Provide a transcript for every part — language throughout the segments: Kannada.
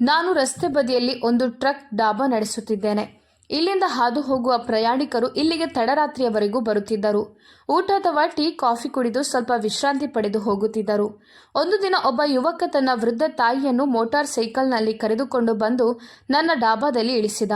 ನಾನು ರಸ್ತೆ ಬದಿಯಲ್ಲಿ ಒಂದು ಟ್ರಕ್ ಡಾಬಾ ನಡೆಸುತ್ತಿದ್ದೇನೆ. ಇಲ್ಲಿಂದ ಹಾದು ಹೋಗುವ ಪ್ರಯಾಣಿಕರು ಇಲ್ಲಿಗೆ ತಡರಾತ್ರಿಯವರೆಗೂ ಬರುತ್ತಿದ್ದರು. ಊಟ ಅಥವಾ ಟೀ, ಕಾಫಿ ಕುಡಿದು ಸ್ವಲ್ಪ ವಿಶ್ರಾಂತಿ ಪಡೆದು ಹೋಗುತ್ತಿದ್ದರು. ಒಂದು ದಿನ ಒಬ್ಬ ಯುವಕ ತನ್ನ ವೃದ್ಧ ತಾಯಿಯನ್ನು ಮೋಟಾರ್ ಸೈಕಲ್ನಲ್ಲಿ ಕರೆದುಕೊಂಡು ಬಂದು ನನ್ನ ಡಾಬಾದಲ್ಲಿ ಇಳಿಸಿದ.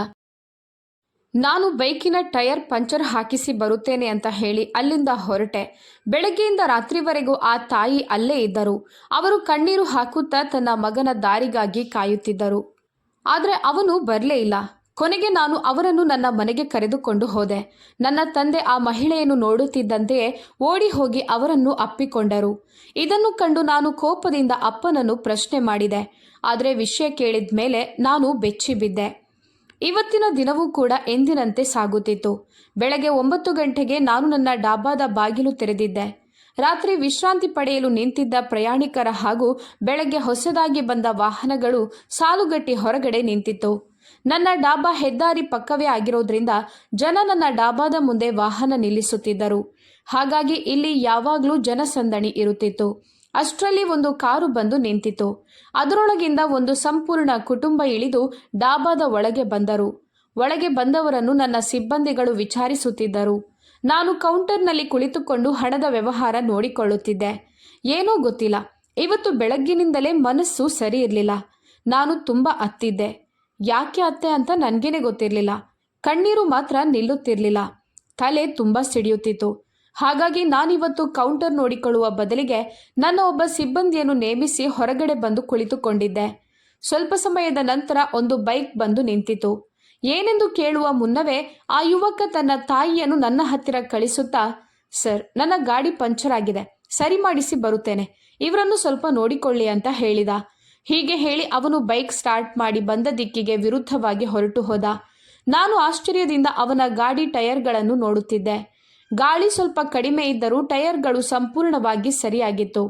ನಾನು ಬೈಕಿನ ಟೈರ್ ಪಂಚರ್ ಹಾಕಿಸಿ ಬರುತ್ತೇನೆ ಅಂತ ಹೇಳಿ ಅಲ್ಲಿಂದ ಹೊರಟೆ. ಬೆಳಗ್ಗೆಯಿಂದ ರಾತ್ರಿವರೆಗೂ ಆ ತಾಯಿ ಅಲ್ಲೇ ಇದ್ದರು. ಅವರು ಕಣ್ಣೀರು ಹಾಕುತ್ತಾ ತನ್ನ ಮಗನ ದಾರಿಗಾಗಿ ಕಾಯುತ್ತಿದ್ದರು. ಆದರೆ ಅವನು ಬರಲೇ ಇಲ್ಲ. ಕೊನೆಗೆ ನಾನು ಅವರನ್ನು ನನ್ನ ಮನೆಗೆ ಕರೆದುಕೊಂಡು ಹೋದೆ. ನನ್ನ ತಂದೆ ಆ ಮಹಿಳೆಯನ್ನು ನೋಡುತ್ತಿದ್ದಂತೆಯೇ ಓಡಿ ಹೋಗಿ ಅವರನ್ನು ಅಪ್ಪಿಕೊಂಡರು. ಇದನ್ನು ಕಂಡು ನಾನು ಕೋಪದಿಂದ ಅಪ್ಪನನ್ನು ಪ್ರಶ್ನೆ ಮಾಡಿದೆ. ಆದರೆ ವಿಷಯ ಕೇಳಿದ ಮೇಲೆ ನಾನು ಬೆಚ್ಚಿ ಬಿದ್ದೆ ಇವತ್ತಿನ ದಿನವೂ ಕೂಡ ಎಂದಿನಂತೆ ಸಾಗುತ್ತಿತ್ತು. ಬೆಳಗ್ಗೆ ಒಂಬತ್ತು ಗಂಟೆಗೆ ನಾನು ನನ್ನ ಡಾಬಾದ ಬಾಗಿಲು ತೆರೆದಿದ್ದೆ. ರಾತ್ರಿ ವಿಶ್ರಾಂತಿ ಪಡೆಯಲು ನಿಂತಿದ್ದ ಪ್ರಯಾಣಿಕರ ಹಾಗೂ ಬೆಳಗ್ಗೆ ಹೊಸದಾಗಿ ಬಂದ ವಾಹನಗಳು ಸಾಲುಗಟ್ಟಿ ಹೊರಗಡೆ ನಿಂತಿತ್ತು. ನನ್ನ ಡಾಬಾ ಹೆದ್ದಾರಿ ಪಕ್ಕವೇ ಆಗಿರೋದ್ರಿಂದ ಜನ ನನ್ನ ಡಾಬಾದ ಮುಂದೆ ವಾಹನ ನಿಲ್ಲಿಸುತ್ತಿದ್ದರು. ಹಾಗಾಗಿ ಇಲ್ಲಿ ಯಾವಾಗಲೂ ಜನಸಂದಣಿ ಇರುತ್ತಿತ್ತು. ಅಷ್ಟರಲ್ಲಿ ಒಂದು ಕಾರು ಬಂದು ನಿಂತಿತು ಅದರೊಳಗಿಂದ ಒಂದು ಸಂಪೂರ್ಣ ಕುಟುಂಬ ಇಳಿದು ಡಾಬಾದ ಒಳಗೆ ಬಂದರು. ಒಳಗೆ ಬಂದವರನ್ನು ನನ್ನ ಸಿಬ್ಬಂದಿಗಳು ವಿಚಾರಿಸುತ್ತಿದ್ದರು. ನಾನು ಕೌಂಟರ್ನಲ್ಲಿ ಕುಳಿತುಕೊಂಡು ಹಣದ ವ್ಯವಹಾರ ನೋಡಿಕೊಳ್ಳುತ್ತಿದ್ದೆ. ಏನೋ ಗೊತ್ತಿಲ್ಲ. ಇವತ್ತು ಬೆಳಗ್ಗಿನಿಂದಲೇ ಮನಸ್ಸು ಸರಿ ಇರಲಿಲ್ಲ. ನಾನು ತುಂಬ ಅತ್ತಿದ್ದೆ. ಯಾಕೆ ಅತ್ತೆ ಅಂತ ನನಗೇನೆ ಗೊತ್ತಿರಲಿಲ್ಲ. ಕಣ್ಣೀರು ಮಾತ್ರ ನಿಲ್ಲುತ್ತಿರಲಿಲ್ಲ. ತಲೆ ತುಂಬ ಸಿಡಿಯುತ್ತಿತ್ತು. ಹಾಗಾಗಿ ನಾನಿವತ್ತು ಕೌಂಟರ್ ನೋಡಿಕೊಳ್ಳುವ ಬದಲಿಗೆ ನನ್ನ ಒಬ್ಬ ಸಿಬ್ಬಂದಿಯನ್ನು ನೇಮಿಸಿ ಹೊರಗಡೆ ಬಂದು ಕುಳಿತುಕೊಂಡಿದ್ದೆ. ಸ್ವಲ್ಪ ಸಮಯದ ನಂತರ ಒಂದು ಬೈಕ್ ಬಂದು ನಿಂತಿತು. ಏನೆಂದು ಕೇಳುವ ಮುನ್ನವೇ ಆ ಯುವಕ ತನ್ನ ತಾಯಿಯನ್ನು ನನ್ನ ಹತ್ತಿರ ಕಳಿಸುತ್ತಾ, ಸರ್, ನನ್ನ ಗಾಡಿ ಪಂಚರ್ ಆಗಿದೆ. ಸರಿ ಮಾಡಿಸಿ ಬರುತ್ತೇನೆ. ಇವರನ್ನು ಸ್ವಲ್ಪ ನೋಡಿಕೊಳ್ಳಿ ಅಂತ ಹೇಳಿದ. ಹೀಗೆ ಹೇಳಿ ಅವನು ಬೈಕ್ ಸ್ಟಾರ್ಟ್ ಮಾಡಿ ಬಂದ ದಿಕ್ಕಿಗೆ ವಿರುದ್ಧವಾಗಿ ಹೊರಟು ಹೋದ. ನಾನು ಆಶ್ಚರ್ಯದಿಂದ ಅವನ ಗಾಡಿ ಟೈರ್ಗಳನ್ನು ನೋಡುತ್ತಿದ್ದೆ. ಗಾಳಿ ಸ್ವಲ್ಪ ಕಡಿಮೆ ಇದ್ದರೂ ಟೈರ್ಗಳು ಸಂಪೂರ್ಣವಾಗಿ ಸರಿಯಾಗಿತ್ತು.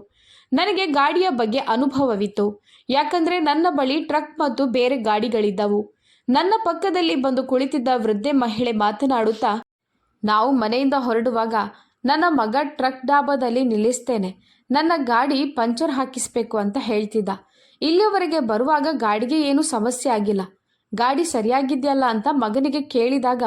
ನನಗೆ ಗಾಡಿಯ ಬಗ್ಗೆ ಅನುಭವವಿತ್ತು. ಯಾಕಂದ್ರೆ ನನ್ನ ಬಳಿ ಟ್ರಕ್ ಮತ್ತು ಬೇರೆ ಗಾಡಿಗಳಿದ್ದವು. ನನ್ನ ಪಕ್ಕದಲ್ಲಿ ಬಂದು ಕುಳಿತಿದ್ದ ವೃದ್ಧೆ ಮಹಿಳೆ ಮಾತನಾಡುತ್ತಾ, ನಾವು ಮನೆಯಿಂದ ಹೊರಡುವಾಗ ನನ್ನ ಮಗ ಟ್ರಕ್ ಡಾಬಾದಲ್ಲಿ ನಿಲ್ಲಿಸ್ತೇನೆ. ನನ್ನ ಗಾಡಿ ಪಂಚರ್ ಹಾಕಿಸ್ಬೇಕು ಅಂತ ಹೇಳ್ತಿದ್ದ. ಇಲ್ಲಿಯವರೆಗೆ ಬರುವಾಗ ಗಾಡಿಗೆ ಏನೂ ಸಮಸ್ಯೆ ಆಗಿಲ್ಲ. ಗಾಡಿ ಸರಿಯಾಗಿದೆಯಲ್ಲ ಅಂತ ಮಗನಿಗೆ ಕೇಳಿದಾಗ,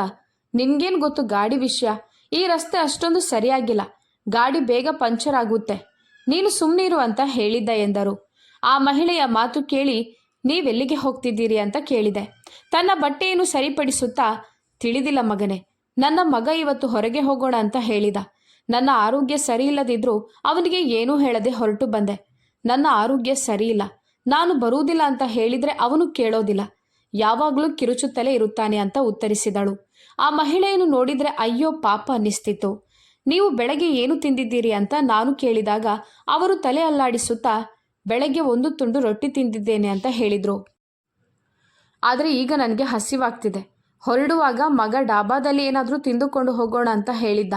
ನಿನ್ಗೇನು ಗೊತ್ತು ಗಾಡಿ ವಿಷಯ? ಈ ರಸ್ತೆ ಅಷ್ಟೊಂದು ಸರಿಯಾಗಿಲ್ಲ. ಗಾಡಿ ಬೇಗ ಪಂಚರ್ ಆಗುತ್ತೆ. ನೀನು ಸುಮ್ಮನಿರು ಅಂತ ಹೇಳಿದ್ದ ಎಂದರು. ಆ ಮಹಿಳೆಯ ಮಾತು ಕೇಳಿ, ನೀವೆಲ್ಲಿಗೆ ಹೋಗ್ತಿದ್ದೀರಿ ಅಂತ ಕೇಳಿದೆ. ತನ್ನ ಬಟ್ಟೆಯನ್ನು ಸರಿಪಡಿಸುತ್ತಾ, ತಿಳಿದಿಲ್ಲ ಮಗನೇ, ನನ್ನ ಮಗ ಇವತ್ತು ಹೊರಗೆ ಹೋಗೋಣ ಅಂತ ಹೇಳಿದ. ನನ್ನ ಆರೋಗ್ಯ ಸರಿ ಇಲ್ಲದಿದ್ರೂ ಅವನಿಗೆ ಏನೂ ಹೇಳದೆ ಹೊರಟು ಬಂದೆ. ನನ್ನ ಆರೋಗ್ಯ ಸರಿಯಿಲ್ಲ. ನಾನು ಬರುವುದಿಲ್ಲ ಅಂತ ಹೇಳಿದ್ರೆ ಅವನು ಕೇಳೋದಿಲ್ಲ. ಯಾವಾಗಲೂ ಕಿರುಚುತ್ತಲೇ ಇರುತ್ತಾನೆ ಅಂತ ಉತ್ತರಿಸಿದಳು. ಆ ಮಹಿಳೆಯನ್ನು ನೋಡಿದರೆ, ಅಯ್ಯೋ, ಪಾಪ ಅನ್ನಿಸ್ತಿತ್ತು. ನೀವು ಬೆಳಗ್ಗೆ ಏನು ತಿಂದಿದ್ದೀರಿ ಅಂತ ನಾನು ಕೇಳಿದಾಗ, ಅವರು ತಲೆ ಅಲ್ಲಾಡಿಸುತ್ತಾ, ಬೆಳಗ್ಗೆ ಒಂದು ತುಂಡು ರೊಟ್ಟಿ ತಿಂದಿದ್ದೇನೆ ಅಂತ ಹೇಳಿದರು. ಆದರೆ ಈಗ ನನಗೆ ಹಸಿವಾಗ್ತಿದೆ. ಹೊರಡುವಾಗ ಮಗ ಡಾಬಾದಲ್ಲಿ ಏನಾದರೂ ತಿಂದುಕೊಂಡು ಹೋಗೋಣ ಅಂತ ಹೇಳಿದ್ದ.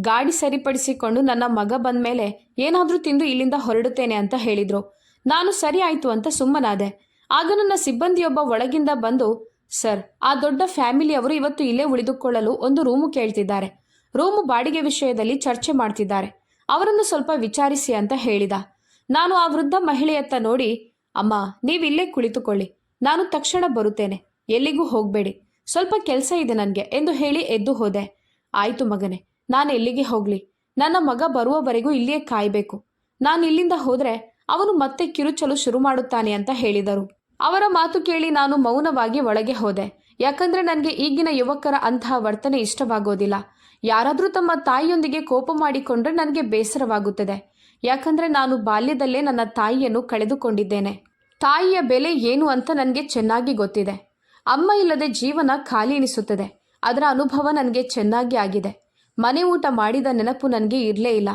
ಗಾಡಿ ಸರಿಪಡಿಸಿಕೊಂಡು ನನ್ನ ಮಗ ಬಂದ ಮೇಲೆ ಏನಾದರೂ ತಿಂದು ಇಲ್ಲಿಂದ ಹೊರಡುತ್ತೇನೆ ಅಂತ ಹೇಳಿದರು. ನಾನು ಸರಿ ಆಯಿತು ಅಂತ ಸುಮ್ಮನಾದೆ. ಆಗ ನನ್ನ ಸಿಬ್ಬಂದಿಯೊಬ್ಬ ಒಳಗಿಂದ ಬಂದು, ಸರ್, ಆ ದೊಡ್ಡ ಫ್ಯಾಮಿಲಿಯವರು ಇವತ್ತು ಇಲ್ಲೇ ಉಳಿದುಕೊಳ್ಳಲು ಒಂದು ರೂಮು ಕೇಳ್ತಿದ್ದಾರೆ. ರೂಮು ಬಾಡಿಗೆ ವಿಷಯದಲ್ಲಿ ಚರ್ಚೆ ಮಾಡ್ತಿದ್ದಾರೆ. ಅವರನ್ನು ಸ್ವಲ್ಪ ವಿಚಾರಿಸಿ ಅಂತ ಹೇಳಿದ. ನಾನು ಆ ವೃದ್ಧ ಮಹಿಳೆಯತ್ತ ನೋಡಿ, ಅಮ್ಮ ನೀವಿಲ್ಲೇ ಕುಳಿತುಕೊಳ್ಳಿ. ನಾನು ತಕ್ಷಣ ಬರುತ್ತೇನೆ. ಎಲ್ಲಿಗೂ ಹೋಗಬೇಡಿ. ಸ್ವಲ್ಪ ಕೆಲಸ ಇದೆ ನನಗೆ ಎಂದು ಹೇಳಿ ಎದ್ದು ಹೋದೆ. ಆಯಿತು ಮಗನೇ, ನಾನು ಎಲ್ಲಿಗೆ ಹೋಗಲಿ? ನನ್ನ ಮಗ ಬರುವವರೆಗೂ ಇಲ್ಲಿಯೇ ಕಾಯಬೇಕು. ನಾನು ಇಲ್ಲಿಂದ ಹೋದರೆ ಅವನು ಮತ್ತೆ ಕಿರುಚಲು ಶುರು ಮಾಡುತ್ತಾನೆ ಅಂತ ಹೇಳಿದರು. ಅವರ ಮಾತು ಕೇಳಿ ನಾನು ಮೌನವಾಗಿ ಒಳಗೆ ಹೋದೆ. ಯಾಕಂದ್ರೆ ನನಗೆ ಈಗಿನ ಯುವಕರ ಅಂತಹ ವರ್ತನೆ ಇಷ್ಟವಾಗೋದಿಲ್ಲ. ಯಾರಾದರೂ ತಮ್ಮ ತಾಯಿಯೊಂದಿಗೆ ಕೋಪ ಮಾಡಿಕೊಂಡ್ರೆ ನನಗೆ ಬೇಸರವಾಗುತ್ತದೆ. ಯಾಕಂದ್ರೆ ನಾನು ಬಾಲ್ಯದಲ್ಲೇ ನನ್ನ ತಾಯಿಯನ್ನು ಕಳೆದುಕೊಂಡಿದ್ದೇನೆ. ತಾಯಿಯ ಬೆಲೆ ಏನು ಅಂತ ನನಗೆ ಚೆನ್ನಾಗಿ ಗೊತ್ತಿದೆ. ಅಮ್ಮ ಇಲ್ಲದೆ ಜೀವನ ಖಾಲಿ ಎನಿಸುತ್ತದೆ. ಅದರ ಅನುಭವ ನನಗೆ ಚೆನ್ನಾಗಿ ಆಗಿದೆ. ಮನೆ ಊಟ ಮಾಡಿದ ನೆನಪು ನನಗೆ ಇರಲೇ ಇಲ್ಲ.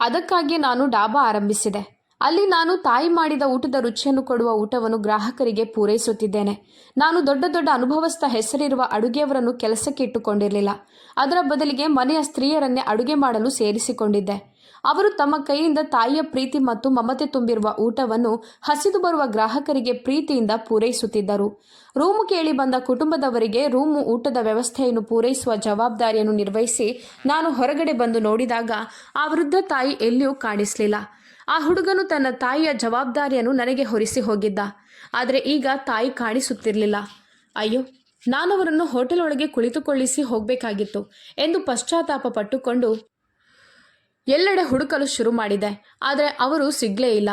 ಅದಕ್ಕಾಗಿ ನಾನು ಡಾಬಾ ಆರಂಭಿಸಿದೆ. ಅಲ್ಲಿ ನಾನು ತಾಯಿ ಮಾಡಿದ ಊಟದ ರುಚಿಯನ್ನು ಕೊಡುವ ಊಟವನ್ನು ಗ್ರಾಹಕರಿಗೆ ಪೂರೈಸುತ್ತಿದ್ದೇನೆ. ನಾನು ದೊಡ್ಡ ದೊಡ್ಡ ಅನುಭವಸ್ಥ ಹೆಸರಿರುವ ಅಡುಗೆಯವರನ್ನು ಕೆಲಸಕ್ಕೆ ಇಟ್ಟುಕೊಂಡಿರಲಿಲ್ಲ. ಅದರ ಬದಲಿಗೆ ಮನೆಯ ಸ್ತ್ರೀಯರನ್ನೇ ಅಡುಗೆ ಮಾಡಲು ಸೇರಿಸಿಕೊಂಡಿದ್ದೆ. ಅವರು ತಮ್ಮ ಕೈಯಿಂದ ತಾಯಿಯ ಪ್ರೀತಿ ಮತ್ತು ಮಮತೆ ತುಂಬಿರುವ ಊಟವನ್ನು ಹಸಿದು ಬರುವ ಗ್ರಾಹಕರಿಗೆ ಪ್ರೀತಿಯಿಂದ ಪೂರೈಸುತ್ತಿದ್ದರು. ರೂಮು ಕೇಳಿ ಬಂದ ಕುಟುಂಬದವರಿಗೆ ರೂಮು ಊಟದ ವ್ಯವಸ್ಥೆಯನ್ನು ಪೂರೈಸುವ ಜವಾಬ್ದಾರಿಯನ್ನು ನಿರ್ವಹಿಸಿ ನಾನು ಹೊರಗಡೆ ಬಂದು ನೋಡಿದಾಗ ಆ ವೃದ್ಧ ತಾಯಿ ಎಲ್ಲಿಯೂ ಕಾಣಿಸಲಿಲ್ಲ. ಆ ಹುಡುಗನು ತನ್ನ ತಾಯಿಯ ಜವಾಬ್ದಾರಿಯನ್ನು ನನಗೆ ಹೊರಿಸಿ ಹೋಗಿದ್ದ. ಆದರೆ ಈಗ ತಾಯಿ ಕಾಣಿಸುತ್ತಿರಲಿಲ್ಲ. ಅಯ್ಯೋ, ನಾನವರನ್ನು ಹೋಟೆಲ್ ಒಳಗೆ ಕುಳಿತುಕೊಳ್ಳಿಸಿ ಹೋಗಬೇಕಾಗಿತ್ತು ಎಂದು ಪಶ್ಚಾತ್ತಾಪ ಪಟ್ಟುಕೊಂಡು ಎಲ್ಲೆಡೆ ಹುಡುಕಲು ಶುರು ಮಾಡಿದೆ. ಆದರೆ ಅವರು ಸಿಗ್ಲೇ ಇಲ್ಲ.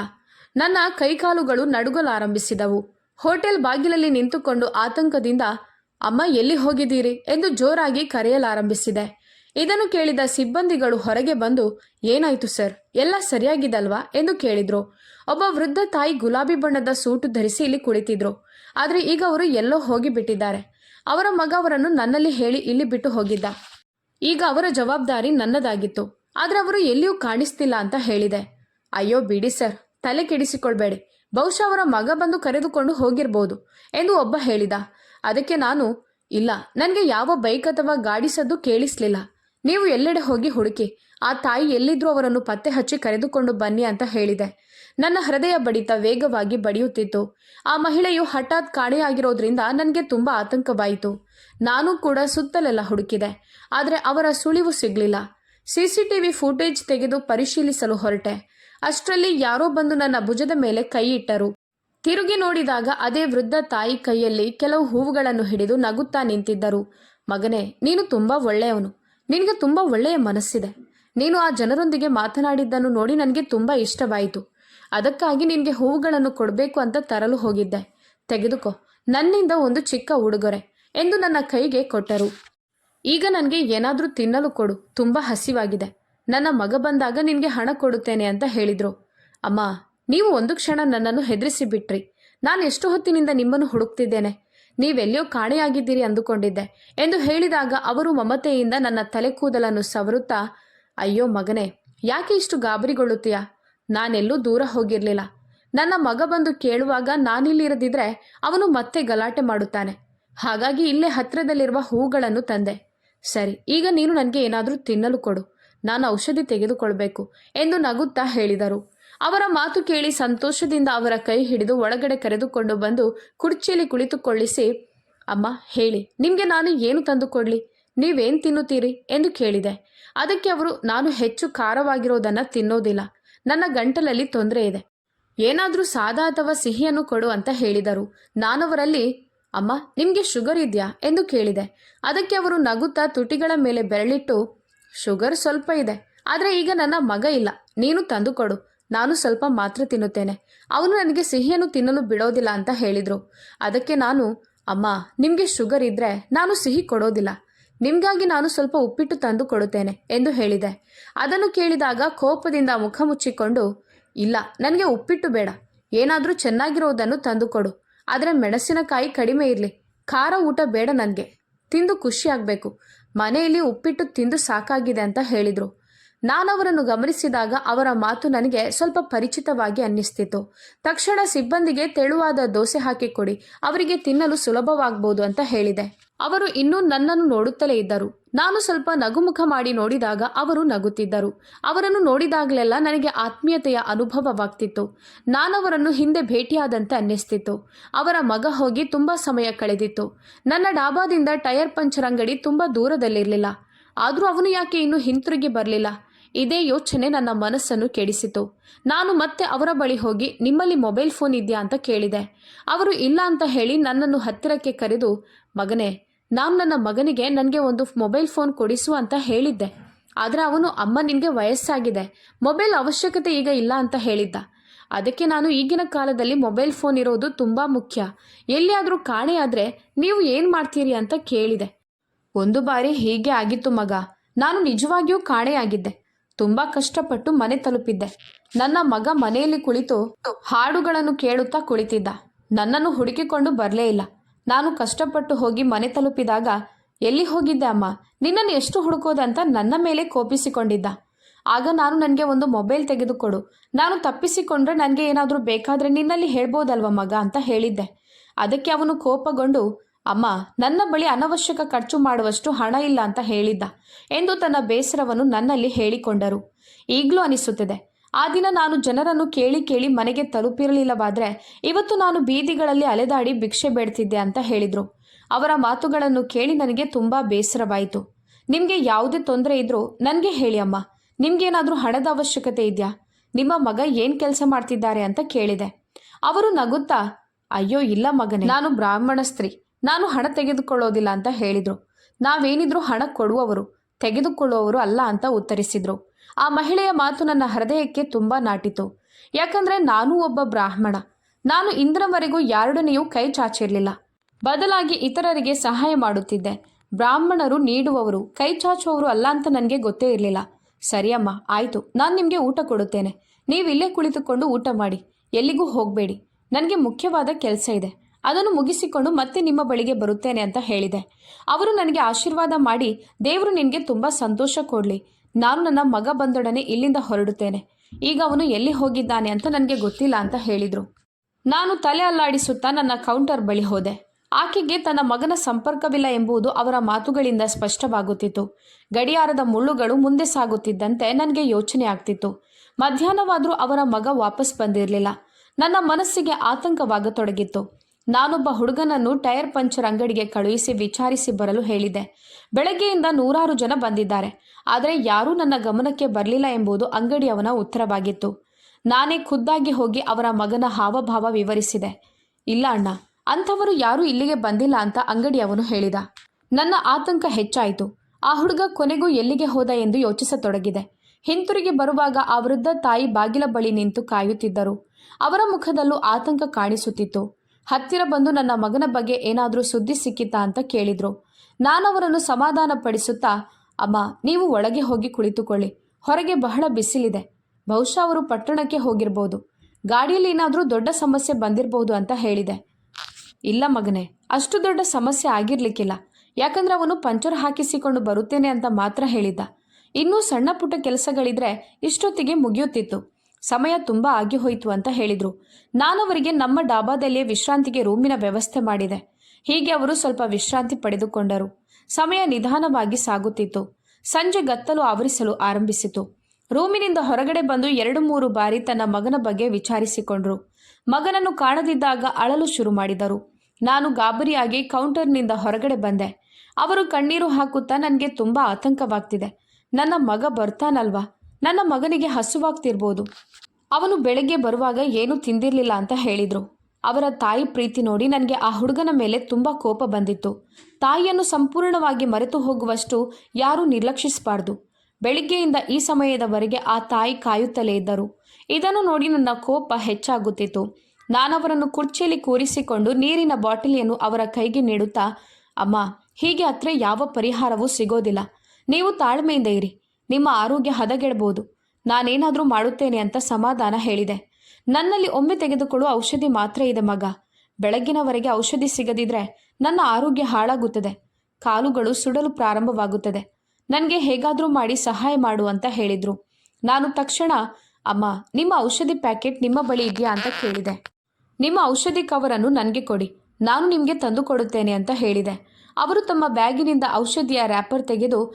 ನನ್ನ ಕೈಕಾಲುಗಳು ನಡುಗಲಾರಂಭಿಸಿದವು ಹೋಟೆಲ್ ಬಾಗಿಲಲ್ಲಿ ನಿಂತುಕೊಂಡು ಆತಂಕದಿಂದ, ಅಮ್ಮ, ಎಲ್ಲಿ ಹೋಗಿದ್ದೀರಿ? ಎಂದು ಜೋರಾಗಿ ಕರೆಯಲಾರಂಭಿಸಿದೆ. ಇದನ್ನು ಕೇಳಿದ ಸಿಬ್ಬಂದಿಗಳು ಹೊರಗೆ ಬಂದು, ಏನಾಯ್ತು ಸರ್? ಎಲ್ಲ ಸರಿಯಾಗಿದಲ್ವಾ? ಎಂದು ಕೇಳಿದ್ರು. ಒಬ್ಬ ವೃದ್ಧ ತಾಯಿ ಗುಲಾಬಿ ಬಣ್ಣದ ಸೂಟು ಧರಿಸಿ ಇಲ್ಲಿ ಕುಳಿತಿದ್ರು. ಆದರೆ ಈಗ ಅವರು ಎಲ್ಲೋ ಹೋಗಿ ಬಿಟ್ಟಿದ್ದಾರೆ. ಅವರ ಮಗ ಅವರನ್ನು ನನ್ನಲ್ಲಿ ಹೇಳಿ ಇಲ್ಲಿ ಬಿಟ್ಟು ಹೋಗಿದ್ದ. ಈಗ ಅವರ ಜವಾಬ್ದಾರಿ ನನ್ನದಾಗಿತ್ತು. ಆದರೆ ಅವರು ಎಲ್ಲಿಯೂ ಕಾಣಿಸ್ತಿಲ್ಲ ಅಂತ ಹೇಳಿದೆ. ಅಯ್ಯೋ, ಬಿಡಿ ಸರ್. ತಲೆ ಕೆಡಿಸಿಕೊಳ್ಬೇಡಿ. ಬಹುಶಃ ಅವರ ಮಗ ಬಂದು ಕರೆದುಕೊಂಡು ಹೋಗಿರ್ಬೋದು, ಎಂದು ಒಬ್ಬ ಹೇಳಿದ. ಅದಕ್ಕೆ ನಾನು, ಇಲ್ಲ. ನನಗೆ ಯಾವ ಬೈಕ್ ಅಥವಾ ಗಾಡಿ ಸದ್ದು ಕೇಳಿಸ್ಲಿಲ್ಲ. ನೀವು ಎಲ್ಲೆಡೆ ಹೋಗಿ ಹುಡುಕಿ, ಆ ತಾಯಿ ಎಲ್ಲಿದ್ರು ಅವರನ್ನು ಪತ್ತೆ ಹಚ್ಚಿ ಕರೆದುಕೊಂಡು ಬನ್ನಿ ಅಂತ ಹೇಳಿದೆ. ನನ್ನ ಹೃದಯ ಬಡಿತ ವೇಗವಾಗಿ ಬಡಿಯುತ್ತಿತ್ತು. ಆ ಮಹಿಳೆಯು ಹಠಾತ್ ಕಾಣೆಯಾಗಿರೋದ್ರಿಂದ ನನಗೆ ತುಂಬ ಆತಂಕವಾಯಿತು. ನಾನು ಕೂಡ ಸುತ್ತಲೆಲ್ಲ ಹುಡುಕಿದೆ. ಆದರೆ ಅವರ ಸುಳಿವು ಸಿಗಲಿಲ್ಲ. ಸಿಸಿಟಿವಿ ಫುಟೇಜ್ ತೆಗೆದು ಪರಿಶೀಲಿಸಲು ಹೊರಟೆ. ಅಷ್ಟರಲ್ಲಿ ಯಾರೋ ಬಂದು ನನ್ನ ಭುಜದ ಮೇಲೆ ಕೈ ಇಟ್ಟರು. ತಿರುಗಿ ನೋಡಿದಾಗ ಅದೇ ವೃದ್ಧ ತಾಯಿ ಕೈಯಲ್ಲಿ ಕೆಲವು ಹೂವುಗಳನ್ನು ಹಿಡಿದು ನಗುತ್ತಾ ನಿಂತಿದ್ದರು. ಮಗನೇ, ನೀನು ತುಂಬಾ ಒಳ್ಳೆಯವನು. ನಿನಗೆ ತುಂಬ ಒಳ್ಳೆಯ ಮನಸ್ಸಿದೆ. ನೀನು ಆ ಜನರೊಂದಿಗೆ ಮಾತನಾಡಿದ್ದನ್ನು ನೋಡಿ ನನಗೆ ತುಂಬ ಇಷ್ಟವಾಯಿತು. ಅದಕ್ಕಾಗಿ ನಿನಗೆ ಹೂವುಗಳನ್ನು ಕೊಡಬೇಕು ಅಂತ ತರಲು ಹೋಗಿದ್ದೆ. ತೆಗೆದುಕೋ. ನನ್ನಿಂದ ಒಂದು ಚಿಕ್ಕ ಉಡುಗೊರೆ ಎಂದು ನನ್ನ ಕೈಗೆ ಕೊಟ್ಟರು. ಈಗ ನನಗೆ ಏನಾದರೂ ತಿನ್ನಲು ಕೊಡು. ತುಂಬ ಹಸಿವಾಗಿದೆ. ನನ್ನ ಮಗ ಬಂದಾಗ ನಿನಗೆ ಹಣ ಕೊಡುತ್ತೇನೆ ಅಂತ ಹೇಳಿದ್ರು. ಅಮ್ಮ, ನೀವು ಒಂದು ಕ್ಷಣ ನನ್ನನ್ನು ಹೆದರಿಸಿ ಬಿಟ್ರಿ ನಾನು ಎಷ್ಟು ಹೊತ್ತಿನಿಂದ ನಿಮ್ಮನ್ನು ಹುಡುಕ್ತಿದ್ದೇನೆ. ನೀವೆಲ್ಲಿಯೋ ಕಾಣೆಯಾಗಿದ್ದೀರಿ ಅಂದುಕೊಂಡಿದ್ದೆ ಎಂದು ಹೇಳಿದಾಗ ಅವರು ಮಮತೆಯಿಂದ ನನ್ನ ತಲೆ ಕೂದಲನ್ನು ಸವರುತ್ತಾ, ಅಯ್ಯೋ ಮಗನೇ, ಯಾಕೆ ಇಷ್ಟು ಗಾಬರಿಗೊಳ್ಳುತ್ತೀಯ? ನಾನೆಲ್ಲೂ ದೂರ ಹೋಗಿರಲಿಲ್ಲ. ನನ್ನ ಮಗ ಬಂದು ಕೇಳುವಾಗ ನಾನಿಲ್ಲಿರದಿದ್ರೆ ಅವನು ಮತ್ತೆ ಗಲಾಟೆ ಮಾಡುತ್ತಾನೆ. ಹಾಗಾಗಿ ಇಲ್ಲೇ ಹತ್ತಿರದಲ್ಲಿರುವ ಹೂಗಳನ್ನು ತಂದೆ. ಸರಿ, ಈಗ ನೀನು ನನಗೆ ಏನಾದರೂ ತಿನ್ನಲು ಕೊಡು. ನಾನು ಔಷಧಿ ತೆಗೆದುಕೊಳ್ಬೇಕು ಎಂದು ನಗುತ್ತಾ ಹೇಳಿದರು. ಅವರ ಮಾತು ಕೇಳಿ ಸಂತೋಷದಿಂದ ಅವರ ಕೈ ಹಿಡಿದು ಒಳಗಡೆ ಕರೆದುಕೊಂಡು ಬಂದು ಕುರ್ಚಿಯಲ್ಲಿ ಕುಳಿತುಕೊಳ್ಳಿಸಿ, ಅಮ್ಮ, ಹೇಳಿ, ನಿಮಗೆ ನಾನು ಏನು ತಂದು ಕೊಡ್ಲಿ? ನೀವೇನು ತಿನ್ನುತ್ತೀರಿ? ಎಂದು ಕೇಳಿದೆ. ಅದಕ್ಕೆ ಅವರು, ನಾನು ಹೆಚ್ಚು ಖಾರವಾಗಿರೋದನ್ನು ತಿನ್ನೋದಿಲ್ಲ. ನನ್ನ ಗಂಟಲಲ್ಲಿ ತೊಂದರೆ ಇದೆ. ಏನಾದರೂ ಸಾದಾ ಅಥವಾ ಸಿಹಿಯನ್ನು ಕೊಡು ಅಂತ ಹೇಳಿದರು. ನಾನವರಲ್ಲಿ, ಅಮ್ಮ, ನಿಮಗೆ ಶುಗರ್ ಇದೆಯಾ? ಎಂದು ಕೇಳಿದೆ. ಅದಕ್ಕೆ ಅವರು ನಗುತ್ತಾ ತುಟಿಗಳ ಮೇಲೆ ಬೆರಳಿಟ್ಟು, ಶುಗರ್ ಸ್ವಲ್ಪ ಇದೆ. ಆದರೆ ಈಗ ನನ್ನ ಮಗ ಇಲ್ಲ. ನೀನು ತಂದು ಕೊಡು. ನಾನು ಸ್ವಲ್ಪ ಮಾತ್ರ ತಿನ್ನುತ್ತೇನೆ. ಅವನು ನನಗೆ ಸಿಹಿಯನ್ನು ತಿನ್ನಲು ಬಿಡೋದಿಲ್ಲ ಅಂತ ಹೇಳಿದರು. ಅದಕ್ಕೆ ನಾನು, ಅಮ್ಮ, ನಿಮಗೆ ಶುಗರ್ ಇದ್ದರೆ ನಾನು ಸಿಹಿ ಕೊಡೋದಿಲ್ಲ. ನಿಮಗಾಗಿ ನಾನು ಸ್ವಲ್ಪ ಉಪ್ಪಿಟ್ಟು ತಂದು ಕೊಡುತ್ತೇನೆ, ಎಂದು ಹೇಳಿದೆ. ಅದನ್ನು ಕೇಳಿದಾಗ ಕೋಪದಿಂದ ಮುಖ ಮುಚ್ಚಿಕೊಂಡು, ಇಲ್ಲ, ನನಗೆ ಉಪ್ಪಿಟ್ಟು ಬೇಡ. ಏನಾದರೂ ಚೆನ್ನಾಗಿರೋದನ್ನು ತಂದುಕೊಡು ಆದರೆ ಮೆಣಸಿನಕಾಯಿ ಕಡಿಮೆ ಇರಲಿ. ಖಾರ ಊಟ ಬೇಡ ನನಗೆ. ತಿಂದು ಖುಷಿಯಾಗಬೇಕು. ಮನೆಯಲ್ಲಿ ಉಪ್ಪಿಟ್ಟು ತಿಂದು ಸಾಕಾಗಿದೆ ಅಂತ ಹೇಳಿದರು. ನಾನವರನ್ನು ಗಮನಿಸಿದಾಗ ಅವರ ಮಾತು ನನಗೆ ಸ್ವಲ್ಪ ಪರಿಚಿತವಾಗಿ ಅನ್ನಿಸ್ತಿತ್ತು. ತಕ್ಷಣ ಸಿಬ್ಬಂದಿಗೆ ತೆಳುವಾದ ದೋಸೆ ಹಾಕಿಕೊಡಿ ಅವರಿಗೆ ತಿನ್ನಲು ಸುಲಭವಾಗಬಹುದು ಅಂತ ಹೇಳಿದೆ. ಅವರು ಇನ್ನೂ ನನ್ನನ್ನು ನೋಡುತ್ತಲೇ ಇದ್ದರು. ನಾನು ಸ್ವಲ್ಪ ನಗುಮುಖ ಮಾಡಿ ನೋಡಿದಾಗ ಅವರು ನಗುತ್ತಿದ್ದರು. ಅವರನ್ನು ನೋಡಿದಾಗಲೆಲ್ಲ ನನಗೆ ಆತ್ಮೀಯತೆಯ ಅನುಭವವಾಗ್ತಿತ್ತು. ನಾನವರನ್ನು ಹಿಂದೆ ಭೇಟಿಯಾದಂತೆ ಅನ್ನಿಸ್ತಿತ್ತು. ಅವರ ಮಗ ಹೋಗಿ ತುಂಬ ಸಮಯ ಕಳೆದಿತ್ತು. ನನ್ನ ಡಾಬಾದಿಂದ ಟೈರ್ ಪಂಚರ್ ಅಂಗಡಿ ತುಂಬ ದೂರದಲ್ಲಿರಲಿಲ್ಲ. ಆದರೂ ಅವನು ಯಾಕೆ ಇನ್ನೂ ಹಿಂತಿರುಗಿ ಬರಲಿಲ್ಲ? ಇದೇ ಯೋಚನೆ ನನ್ನ ಮನಸ್ಸನ್ನು ಕೆಡಿಸಿತು. ನಾನು ಮತ್ತೆ ಅವರ ಬಳಿ ಹೋಗಿ, ನಿಮ್ಮಲ್ಲಿ ಮೊಬೈಲ್ ಫೋನ್ ಇದೆಯಾ ಅಂತ ಕೇಳಿದೆ. ಅವರು ಇಲ್ಲ ಅಂತ ಹೇಳಿ ನನ್ನನ್ನು ಹತ್ತಿರಕ್ಕೆ ಕರೆದು, ಮಗನೇ, ನಾನು ನನ್ನ ಮಗನಿಗೆ ನನಗೆ ಒಂದು ಮೊಬೈಲ್ ಫೋನ್ ಕೊಡಿಸು ಅಂತ ಹೇಳಿದ್ದೆ. ಆದರೆ ಅವನು ಅಮ್ಮ ನಿನಗೆ ವಯಸ್ಸಾಗಿದೆ. ಮೊಬೈಲ್ ಅವಶ್ಯಕತೆ ಈಗ ಇಲ್ಲ ಅಂತ ಹೇಳಿದ್ದ. ಅದಕ್ಕೆ ನಾನು ಈಗಿನ ಕಾಲದಲ್ಲಿ ಮೊಬೈಲ್ ಫೋನ್ ಇರೋದು ತುಂಬ ಮುಖ್ಯ. ಎಲ್ಲಿಯಾದರೂ ಕಾಣೆಯಾದರೆ ನೀವು ಏನು ಮಾಡ್ತೀರಿ ಅಂತ ಕೇಳಿದೆ. ಒಂದು ಬಾರಿ ಹೀಗೆ ಆಗಿತ್ತು ಮಗ. ನಾನು ನಿಜವಾಗಿಯೂ ಕಾಣೆಯಾಗಿದ್ದೆ ತುಂಬಾ ಕಷ್ಟಪಟ್ಟು ಮನೆ ತಲುಪಿದ್ದೆ. ನನ್ನ ಮಗ ಮನೆಯಲ್ಲಿ ಕುಳಿತು ಹಾಡುಗಳನ್ನು ಕೇಳುತ್ತಾ ಕುಳಿತಿದ್ದ. ನನ್ನನ್ನು ಹುಡುಕಿಕೊಂಡು ಬರಲೇ ಇಲ್ಲ. ನಾನು ಕಷ್ಟಪಟ್ಟು ಹೋಗಿ ಮನೆ ತಲುಪಿದಾಗ, ಎಲ್ಲಿ ಹೋಗಿದ್ದೆ ಅಮ್ಮ? ನಿನ್ನನ್ನು ಎಷ್ಟು ಹುಡುಕೋದಂತ ನನ್ನ ಮೇಲೆ ಕೋಪಿಸಿಕೊಂಡಿದ್ದ. ಆಗ ನಾನು ನನಗೆ ಒಂದು ಮೊಬೈಲ್ ತೆಗೆದುಕೊಡು. ನಾನು ತಪ್ಪಿಸಿಕೊಂಡ್ರೆ ನನಗೆ ಏನಾದರೂ ಬೇಕಾದರೆ ನಿನ್ನಲ್ಲಿ ಹೇಳ್ಬೋದಲ್ವ ಮಗ? ಅಂತ ಹೇಳಿದ್ದೆ. ಅದಕ್ಕೆ ಅವನು ಕೋಪಗೊಂಡು ಅಮ್ಮ, ನನ್ನ ಬಳಿ ಅನವಶ್ಯಕ ಖರ್ಚು ಮಾಡುವಷ್ಟು ಹಣ ಇಲ್ಲ ಅಂತ ಹೇಳಿದ್ದ ಎಂದು ತನ್ನ ಬೇಸರವನ್ನು ನನ್ನಲ್ಲಿ ಹೇಳಿಕೊಂಡರು. ಈಗಲೂ ಅನಿಸುತ್ತಿದೆ. ಆ ದಿನ ನಾನು ಜನರನ್ನು ಕೇಳಿ ಕೇಳಿ ಮನೆಗೆ ತಲುಪಿರಲಿಲ್ಲವಾದರೆ ಇವತ್ತು ನಾನು ಬೀದಿಗಳಲ್ಲಿ ಅಲೆದಾಡಿ ಭಿಕ್ಷೆ ಬೇಡ್ತಿದ್ದೆ ಅಂತ ಹೇಳಿದರು. ಅವರ ಮಾತುಗಳನ್ನು ಕೇಳಿ ನನಗೆ ತುಂಬ ಬೇಸರವಾಯಿತು. ನಿಮಗೆ ಯಾವುದೇ ತೊಂದರೆ ಇದ್ರೂ ನನಗೆ ಹೇಳಿ ಅಮ್ಮ. ನಿಮಗೇನಾದರೂ ಹಣದ ಅವಶ್ಯಕತೆ ಇದೆಯಾ? ನಿಮ್ಮ ಮಗ ಏನು ಕೆಲಸ ಮಾಡ್ತಿದ್ದಾರೆ ಅಂತ ಕೇಳಿದೆ. ಅವರು ನಗುತ್ತಾ, ಅಯ್ಯೋ, ಇಲ್ಲ ಮಗನೇ. ನಾನು ಬ್ರಾಹ್ಮಣ ಸ್ತ್ರೀ. ನಾನು ಹಣ ತೆಗೆದುಕೊಳ್ಳೋದಿಲ್ಲ ಅಂತ ಹೇಳಿದರು. ನಾವೇನಿದ್ರು ಹಣ ಕೊಡುವವರು, ತೆಗೆದುಕೊಳ್ಳುವವರು ಅಲ್ಲ ಅಂತ ಉತ್ತರಿಸಿದ್ರು. ಆ ಮಹಿಳೆಯ ಮಾತು ನನ್ನ ಹೃದಯಕ್ಕೆ ತುಂಬ ನಾಟಿತು. ಯಾಕಂದರೆ ನಾನು ಒಬ್ಬ ಬ್ರಾಹ್ಮಣ. ನಾನು ಇಂದ್ರವರೆಗೂ ಯಾರೊಡನೆಯೂ ಕೈ ಚಾಚಿರಲಿಲ್ಲ. ಬದಲಾಗಿ ಇತರರಿಗೆ ಸಹಾಯ ಮಾಡುತ್ತಿದ್ದೆ. ಬ್ರಾಹ್ಮಣರು ನೀಡುವವರು, ಕೈ ಚಾಚುವವರು ಅಲ್ಲ ಅಂತ ನನಗೆ ಗೊತ್ತೇ ಇರಲಿಲ್ಲ. ಸರಿಯಮ್ಮ, ಆಯಿತು. ನಾನು ನಿಮಗೆ ಊಟ ಕೊಡುತ್ತೇನೆ. ನೀವು ಇಲ್ಲೇ ಕುಳಿತುಕೊಂಡು ಊಟ ಮಾಡಿ. ಎಲ್ಲಿಗೂ ಹೋಗಬೇಡಿ. ನನಗೆ ಮುಖ್ಯವಾದ ಕೆಲಸ ಇದೆ. ಅದನ್ನು ಮುಗಿಸಿಕೊಂಡು ಮತ್ತೆ ನಿಮ್ಮ ಬಳಿಗೆ ಬರುತ್ತೇನೆ ಅಂತ ಹೇಳಿದೆ. ಅವರು ನನಗೆ ಆಶೀರ್ವಾದ ಮಾಡಿ, ದೇವರು ನಿನಗೆ ತುಂಬ ಸಂತೋಷ ಕೊಡಲಿ. ನಾನು ನನ್ನ ಮಗ ಬಂದೊಡನೆ ಇಲ್ಲಿಂದ ಹೊರಡುತ್ತೇನೆ. ಈಗ ಅವನು ಎಲ್ಲಿ ಹೋಗಿದ್ದಾನೆ ಅಂತ ನನಗೆ ಗೊತ್ತಿಲ್ಲ ಅಂತ ಹೇಳಿದರು. ನಾನು ತಲೆ ಅಲ್ಲಾಡಿಸುತ್ತಾ ನನ್ನ ಕೌಂಟರ್ ಬಳಿ ಹೋದೆ. ಆಕೆಗೆ ತನ್ನ ಮಗನ ಸಂಪರ್ಕವಿಲ್ಲ ಎಂಬುದು ಅವರ ಮಾತುಗಳಿಂದ ಸ್ಪಷ್ಟವಾಗುತ್ತಿತ್ತು. ಗಡಿಯಾರದ ಮುಳ್ಳುಗಳು ಮುಂದೆ ಸಾಗುತ್ತಿದ್ದಂತೆ ನನಗೆ ಯೋಚನೆ ಆಗ್ತಿತ್ತು. ಮಧ್ಯಾಹ್ನವಾದರೂ ಅವರ ಮಗ ವಾಪಸ್ ಬಂದಿರಲಿಲ್ಲ. ನನ್ನ ಮನಸ್ಸಿಗೆ ಆತಂಕವಾಗತೊಡಗಿತ್ತು. ನಾನೊಬ್ಬ ಹುಡುಗನನ್ನು ಟೈರ್ ಪಂಚರ್ ಅಂಗಡಿಗೆ ಕಳುಹಿಸಿ ವಿಚಾರಿಸಿ ಬರಲು ಹೇಳಿದೆ. ಬೆಳಗ್ಗೆಯಿಂದ ನೂರಾರು ಜನ ಬಂದಿದ್ದಾರೆ. ಆದರೆ ಯಾರೂ ನನ್ನ ಗಮನಕ್ಕೆ ಬರಲಿಲ್ಲ ಎಂಬುದು ಅಂಗಡಿಯವನ ಉತ್ತರವಾಗಿತ್ತು. ನಾನೇ ಖುದ್ದಾಗಿ ಹೋಗಿ ಅವರ ಮಗನ ಹಾವಭಾವ ವಿವರಿಸಿದೆ. ಇಲ್ಲ ಅಣ್ಣ, ಅಂಥವರು ಯಾರೂ ಇಲ್ಲಿಗೆ ಬಂದಿಲ್ಲ ಅಂತ ಅಂಗಡಿಯವನು ಹೇಳಿದ. ನನ್ನ ಆತಂಕ ಹೆಚ್ಚಾಯಿತು. ಆ ಹುಡುಗ ಕೊನೆಗೂ ಎಲ್ಲಿಗೆ ಹೋದ ಎಂದು ಯೋಚಿಸತೊಡಗಿದೆ. ಹಿಂತಿರುಗಿ ಬರುವಾಗ ಆ ವೃದ್ಧ ತಾಯಿ ಬಾಗಿಲ ಬಳಿ ನಿಂತು ಕಾಯುತ್ತಿದ್ದರು. ಅವರ ಮುಖದಲ್ಲೂ ಆತಂಕ ಕಾಣಿಸುತ್ತಿತ್ತು. ಹತ್ತಿರ ಬಂದು ನನ್ನ ಮಗನ ಬಗ್ಗೆ ಏನಾದರೂ ಸುದ್ದಿ ಸಿಕ್ಕಿತಾ ಅಂತ ಕೇಳಿದ್ರು. ನಾನವರನ್ನು ಸಮಾಧಾನ ಪಡಿಸುತ್ತಾ ಅಮ್ಮ, ನೀವು ಒಳಗೆ ಹೋಗಿ ಕುಳಿತುಕೊಳ್ಳಿ. ಹೊರಗೆ ಬಹಳ ಬಿಸಿಲಿದೆ. ಬಹುಶಃ ಅವರು ಪಟ್ಟಣಕ್ಕೆ ಹೋಗಿರ್ಬೋದು. ಗಾಡಿಯಲ್ಲಿ ಏನಾದರೂ ದೊಡ್ಡ ಸಮಸ್ಯೆ ಬಂದಿರಬಹುದು ಅಂತ ಹೇಳಿದೆ. ಇಲ್ಲ ಮಗನೇ, ಅಷ್ಟು ದೊಡ್ಡ ಸಮಸ್ಯೆ ಆಗಿರ್ಲಿಕ್ಕಿಲ್ಲ. ಯಾಕಂದ್ರೆ ಅವನು ಪಂಚರ್ ಹಾಕಿಸಿಕೊಂಡು ಬರುತ್ತೇನೆ ಅಂತ ಮಾತ್ರ ಹೇಳಿದ್ದ. ಇನ್ನೂ ಸಣ್ಣ ಪುಟ್ಟ ಕೆಲಸಗಳಿದ್ರೆ ಇಷ್ಟೊತ್ತಿಗೆ ಮುಗಿಯುತ್ತಿತ್ತು. ಸಮಯ ತುಂಬ ಆಗಿ ಹೋಯಿತು ಅಂತ ಹೇಳಿದ್ರು. ನಾನವರಿಗೆ ನಮ್ಮ ಡಾಬಾದಲ್ಲಿಯೇ ವಿಶ್ರಾಂತಿಗೆ ರೂಮಿನ ವ್ಯವಸ್ಥೆ ಮಾಡಿದೆ. ಹೀಗೆ ಅವರು ಸ್ವಲ್ಪ ವಿಶ್ರಾಂತಿ ಪಡೆದುಕೊಂಡರು. ಸಮಯ ನಿಧಾನವಾಗಿ ಸಾಗುತ್ತಿತ್ತು. ಸಂಜೆ ಗತ್ತಲು ಆವರಿಸಲು ಆರಂಭಿಸಿತು. ರೂಮಿನಿಂದ ಹೊರಗಡೆ ಬಂದು ಎರಡು ಮೂರು ಬಾರಿ ತನ್ನ ಮಗನ ಬಗ್ಗೆ ವಿಚಾರಿಸಿಕೊಂಡ್ರು. ಮಗನನ್ನು ಕಾಣದಿದ್ದಾಗ ಅಳಲು ಶುರು ಮಾಡಿದರು. ನಾನು ಗಾಬರಿಯಾಗಿ ಕೌಂಟರ್ನಿಂದ ಹೊರಗಡೆ ಬಂದೆ. ಅವರು ಕಣ್ಣೀರು ಹಾಕುತ್ತಾ ನನಗೆ ತುಂಬ ಆತಂಕವಾಗ್ತಿದೆ. ನನ್ನ ಮಗ ಬರ್ತಾನಲ್ವಾ? ನನ್ನ ಮಗನಿಗೆ ಹಸುವಾಗ್ತಿರ್ಬೋದು. ಅವನು ಬೆಳಗ್ಗೆ ಬರುವಾಗ ಏನೂ ತಿಂದಿರಲಿಲ್ಲ ಅಂತ ಹೇಳಿದರು. ಅವರ ತಾಯಿ ಪ್ರೀತಿ ನೋಡಿ ನನಗೆ ಆ ಹುಡುಗನ ಮೇಲೆ ತುಂಬ ಕೋಪ ಬಂದಿತ್ತು. ತಾಯಿಯನ್ನು ಸಂಪೂರ್ಣವಾಗಿ ಮರೆತು ಹೋಗುವಷ್ಟು ಯಾರೂ ನಿರ್ಲಕ್ಷಿಸಬಾರ್ದು. ಬೆಳಿಗ್ಗೆಯಿಂದ ಈ ಸಮಯದವರೆಗೆ ಆ ತಾಯಿ ಕಾಯುತ್ತಲೇ ಇದ್ದರು. ಇದನ್ನು ನೋಡಿ ನನ್ನ ಕೋಪ ಹೆಚ್ಚಾಗುತ್ತಿತ್ತು. ನಾನವರನ್ನು ಕುರ್ಚಿಯಲ್ಲಿ ಕೂರಿಸಿಕೊಂಡು ನೀರಿನ ಬಾಟಲಿಯನ್ನು ಅವರ ಕೈಗೆ ನೀಡುತ್ತಾ, ಅಮ್ಮ, ಹೀಗೆ ಅತ್ರೆ ಯಾವ ಪರಿಹಾರವೂ ಸಿಗೋದಿಲ್ಲ. ನೀವು ತಾಳ್ಮೆಯಿಂದ ಇರಿ. ನಿಮ್ಮ ಆರೋಗ್ಯ ಹದಗೆಡಬಹುದು. ನಾನೇನಾದರೂ ಮಾಡುತ್ತೇನೆ ಅಂತ ಸಮಾಧಾನ ಹೇಳಿದೆ. ನನ್ನಲ್ಲಿ ಒಮ್ಮೆ ತೆಗೆದುಕೊಳ್ಳುವ ಔಷಧಿ ಮಾತ್ರ ಇದೆ ಮಗ. ಬೆಳಗ್ಗಿನವರೆಗೆ ಔಷಧಿ ಸಿಗದಿದ್ರೆ ನನ್ನ ಆರೋಗ್ಯ ಹಾಳಾಗುತ್ತದೆ. ಕಾಲುಗಳು ಸುಡಲು ಪ್ರಾರಂಭವಾಗುತ್ತದೆ. ನನಗೆ ಹೇಗಾದರೂ ಮಾಡಿ ಸಹಾಯ ಮಾಡು ಅಂತ ಹೇಳಿದ್ರು. ನಾನು ತಕ್ಷಣ, ಅಮ್ಮ, ನಿಮ್ಮ ಔಷಧಿ ಪ್ಯಾಕೆಟ್ ನಿಮ್ಮ ಬಳಿ ಇದೆಯಾ? ಅಂತ ಕೇಳಿದೆ. ನಿಮ್ಮ ಔಷಧಿ ಕವರನ್ನು ನನಗೆ ಕೊಡಿ. ನಾನು ನಿಮಗೆ ತಂದು ಕೊಡುತ್ತೇನೆ ಅಂತ ಹೇಳಿದೆ. ಅವರು ತಮ್ಮ ಬ್ಯಾಗಿನಿಂದ ಔಷಧಿಯ ರ್ಯಾಪರ್ ತೆಗೆದು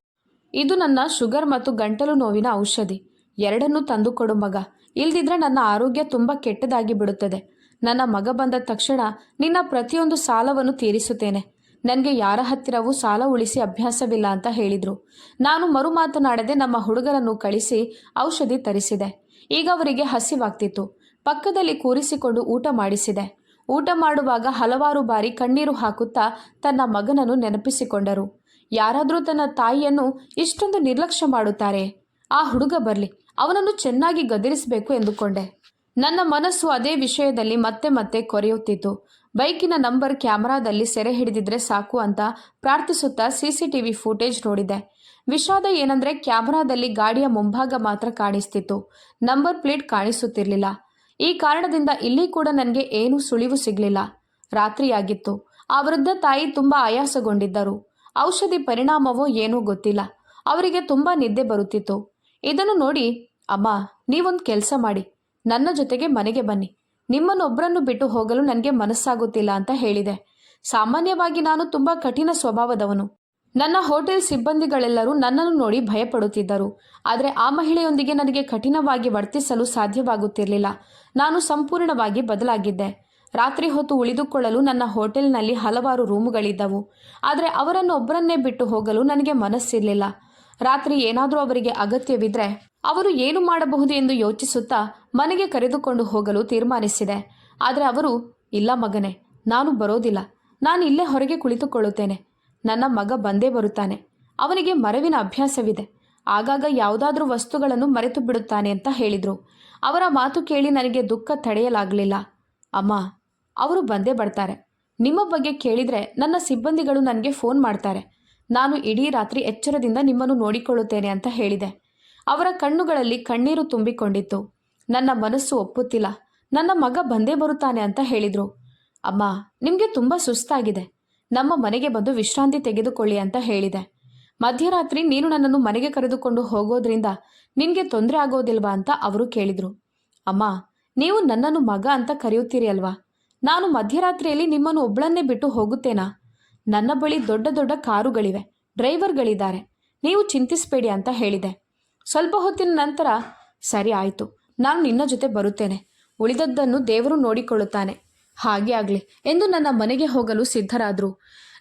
ಇದು ನನ್ನ ಶುಗರ್ ಮತ್ತು ಗಂಟಲು ನೋವಿನ ಔಷಧಿ. ಎರಡನ್ನೂ ತಂದುಕೊಡು ಮಗ. ಇಲ್ದಿದ್ರೆ ನನ್ನ ಆರೋಗ್ಯ ತುಂಬ ಕೆಟ್ಟದಾಗಿ ಬಿಡುತ್ತದೆ. ನನ್ನ ಮಗ ಬಂದ ತಕ್ಷಣ ನಿನ್ನ ಪ್ರತಿಯೊಂದು ಸಾಲವನ್ನು ತೀರಿಸುತ್ತೇನೆ. ನನಗೆ ಯಾರ ಹತ್ತಿರವೂ ಸಾಲ ಉಳಿಸಿ ಅಭ್ಯಾಸವಿಲ್ಲ ಅಂತ ಹೇಳಿದರು. ನಾನು ಮರು ಮಾತನಾಡದೆ ನಮ್ಮ ಹುಡುಗರನ್ನು ಕಳಿಸಿ ಔಷಧಿ ತರಿಸಿದೆ. ಈಗ ಅವರಿಗೆ ಹಸಿವಾಗ್ತಿತ್ತು. ಪಕ್ಕದಲ್ಲಿ ಕೂರಿಸಿಕೊಂಡು ಊಟ ಮಾಡಿಸಿದೆ. ಊಟ ಮಾಡುವಾಗ ಹಲವಾರು ಬಾರಿ ಕಣ್ಣೀರು ಹಾಕುತ್ತಾ ತನ್ನ ಮಗನನ್ನು ನೆನಪಿಸಿಕೊಂಡರು. ಯಾರಾದರೂ ತನ್ನ ತಾಯಿಯನ್ನು ಇಷ್ಟೊಂದು ನಿರ್ಲಕ್ಷ್ಯ ಮಾಡುತ್ತಾರೆ. ಆ ಹುಡುಗ ಬರಲಿ, ಅವನನ್ನು ಚೆನ್ನಾಗಿ ಗದರಿಸಬೇಕು ಎಂದುಕೊಂಡೆ. ನನ್ನ ಮನಸ್ಸು ಅದೇ ವಿಷಯದಲ್ಲಿ ಮತ್ತೆ ಮತ್ತೆ ಕೊರೆಯುತ್ತಿತ್ತು. ಬೈಕಿನ ನಂಬರ್ ಕ್ಯಾಮರಾದಲ್ಲಿ ಸೆರೆ ಹಿಡಿದಿದ್ರೆ ಸಾಕು ಅಂತ ಪ್ರಾರ್ಥಿಸುತ್ತಾ ಸಿಸಿಟಿವಿ ಫುಟೇಜ್ ನೋಡಿದೆ. ವಿಷಾದ ಏನಂದ್ರೆ ಕ್ಯಾಮರಾದಲ್ಲಿ ಗಾಡಿಯ ಮುಂಭಾಗ ಮಾತ್ರ ಕಾಣಿಸ್ತಿತ್ತು. ನಂಬರ್ ಪ್ಲೇಟ್ ಕಾಣಿಸುತ್ತಿರಲಿಲ್ಲ. ಈ ಕಾರಣದಿಂದ ಇಲ್ಲಿ ಕೂಡ ನನಗೆ ಏನೂ ಸುಳಿವು ಸಿಗಲಿಲ್ಲ. ರಾತ್ರಿಯಾಗಿತ್ತು. ಆ ವೃದ್ಧ ತಾಯಿ ತುಂಬಾ ಆಯಾಸಗೊಂಡಿದ್ದರು. ಔಷಧಿ ಪರಿಣಾಮವೋ ಏನೂ ಗೊತ್ತಿಲ್ಲ. ಅವರಿಗೆ ತುಂಬ ನಿದ್ದೆ ಬರುತ್ತಿತ್ತು. ಇದನ್ನು ನೋಡಿ, ಅಮ್ಮ, ನೀವೊಂದು ಕೆಲಸ ಮಾಡಿ. ನನ್ನ ಜೊತೆಗೆ ಮನೆಗೆ ಬನ್ನಿ. ನಿಮ್ಮನ್ನೊಬ್ಬರನ್ನು ಬಿಟ್ಟು ಹೋಗಲು ನನಗೆ ಮನಸ್ಸಾಗುತ್ತಿಲ್ಲ ಅಂತ ಹೇಳಿದೆ. ಸಾಮಾನ್ಯವಾಗಿ ನಾನು ತುಂಬ ಕಠಿಣ ಸ್ವಭಾವದವನು. ನನ್ನ ಹೋಟೆಲ್ ಸಿಬ್ಬಂದಿಗಳೆಲ್ಲರೂ ನನ್ನನ್ನು ನೋಡಿ ಭಯಪಡುತ್ತಿದ್ದರು. ಆದರೆ ಆ ಮಹಿಳೆಯೊಂದಿಗೆ ನನಗೆ ಕಠಿಣವಾಗಿ ವರ್ತಿಸಲು ಸಾಧ್ಯವಾಗುತ್ತಿರಲಿಲ್ಲ. ನಾನು ಸಂಪೂರ್ಣವಾಗಿ ಬದಲಾಗಿದ್ದೆ. ರಾತ್ರಿ ಹೊತ್ತು ಉಳಿದುಕೊಳ್ಳಲು ನನ್ನ ಹೋಟೆಲ್ನಲ್ಲಿ ಹಲವಾರು ರೂಮುಗಳಿದ್ದವು. ಆದರೆ ಅವರನ್ನು ಒಬ್ಬರನ್ನೇ ಬಿಟ್ಟು ಹೋಗಲು ನನಗೆ ಮನಸ್ಸಿರಲಿಲ್ಲ. ರಾತ್ರಿ ಏನಾದರೂ ಅವರಿಗೆ ಅಗತ್ಯವಿದ್ರೆ ಅವರು ಏನು ಮಾಡಬಹುದು ಎಂದು ಯೋಚಿಸುತ್ತಾ ಮನೆಗೆ ಕರೆದುಕೊಂಡು ಹೋಗಲು ತೀರ್ಮಾನಿಸಿದೆ. ಆದರೆ ಅವರು, ಇಲ್ಲ ಮಗನೇ, ನಾನು ಬರೋದಿಲ್ಲ. ನಾನು ಇಲ್ಲೇ ಹೊರಗೆ ಕುಳಿತುಕೊಳ್ಳುತ್ತೇನೆ. ನನ್ನ ಮಗ ಬಂದೇ ಬರುತ್ತಾನೆ. ಅವನಿಗೆ ಮರವಿನ ಅಭ್ಯಾಸವಿದೆ. ಆಗಾಗ ಯಾವುದಾದ್ರೂ ವಸ್ತುಗಳನ್ನು ಮರೆತು ಬಿಡುತ್ತಾನೆ ಅಂತ ಹೇಳಿದರು. ಅವರ ಮಾತು ಕೇಳಿ ನನಗೆ ದುಃಖ ತಡೆಯಲಾಗಲಿಲ್ಲ. ಅಮ್ಮ, ಅವರು ಬಂದೇ ಬರ್ತಾರೆ. ನಿಮ್ಮ ಬಗ್ಗೆ ಕೇಳಿದರೆ ನನ್ನ ಸಿಬ್ಬಂದಿಗಳು ನನಗೆ ಫೋನ್ ಮಾಡ್ತಾರೆ. ನಾನು ಇಡೀ ರಾತ್ರಿ ಎಚ್ಚರದಿಂದ ನಿಮ್ಮನ್ನು ನೋಡಿಕೊಳ್ಳುತ್ತೇನೆ ಅಂತ ಹೇಳಿದೆ. ಅವರ ಕಣ್ಣುಗಳಲ್ಲಿ ಕಣ್ಣೀರು ತುಂಬಿಕೊಂಡಿತ್ತು. ನನ್ನ ಮನಸ್ಸು ಒಪ್ಪುತ್ತಿಲ್ಲ. ನನ್ನ ಮಗ ಬಂದೇ ಬರುತ್ತಾನೆ ಅಂತ ಹೇಳಿದರು. ಅಮ್ಮ, ನಿಮಗೆ ತುಂಬ ಸುಸ್ತಾಗಿದೆ. ನಮ್ಮ ಮನೆಗೆ ಬಂದು ವಿಶ್ರಾಂತಿ ತೆಗೆದುಕೊಳ್ಳಿ ಅಂತ ಹೇಳಿದೆ. ಮಧ್ಯರಾತ್ರಿ ನೀನು ನನ್ನನ್ನು ಮನೆಗೆ ಕರೆದುಕೊಂಡು ಹೋಗೋದ್ರಿಂದ ನಿನಗೆ ತೊಂದರೆ ಆಗೋದಿಲ್ವಾ ಅಂತ ಅವರು ಕೇಳಿದರು. ಅಮ್ಮ ನೀವು ನನ್ನನ್ನು ಮಗ ಅಂತ ಕರೆಯುತ್ತೀರಿ ಅಲ್ವಾ? ನಾನು ಮಧ್ಯರಾತ್ರಿಯಲ್ಲಿ ನಿಮ್ಮನ್ನು ಒಬ್ಬಳನ್ನೇ ಬಿಟ್ಟು ಹೋಗುತ್ತೇನಾ? ನನ್ನ ಬಳಿ ದೊಡ್ಡ ದೊಡ್ಡ ಕಾರುಗಳಿವೆ, ಡ್ರೈವರ್ಗಳಿದ್ದಾರೆ. ನೀವು ಚಿಂತಿಸಬೇಡಿ ಅಂತ ಹೇಳಿದೆ. ಸ್ವಲ್ಪ ಹೊತ್ತಿನ ನಂತರ, ಸರಿ ಆಯಿತು, ನಾನು ನಿನ್ನ ಜೊತೆ ಬರುತ್ತೇನೆ. ಉಳಿದದ್ದನ್ನು ದೇವರು ನೋಡಿಕೊಳ್ಳುತ್ತಾನೆ. ಹಾಗೆ ಆಗಲಿ ಎಂದು ನನ್ನ ಮನೆಗೆ ಹೋಗಲು ಸಿದ್ಧರಾದರು.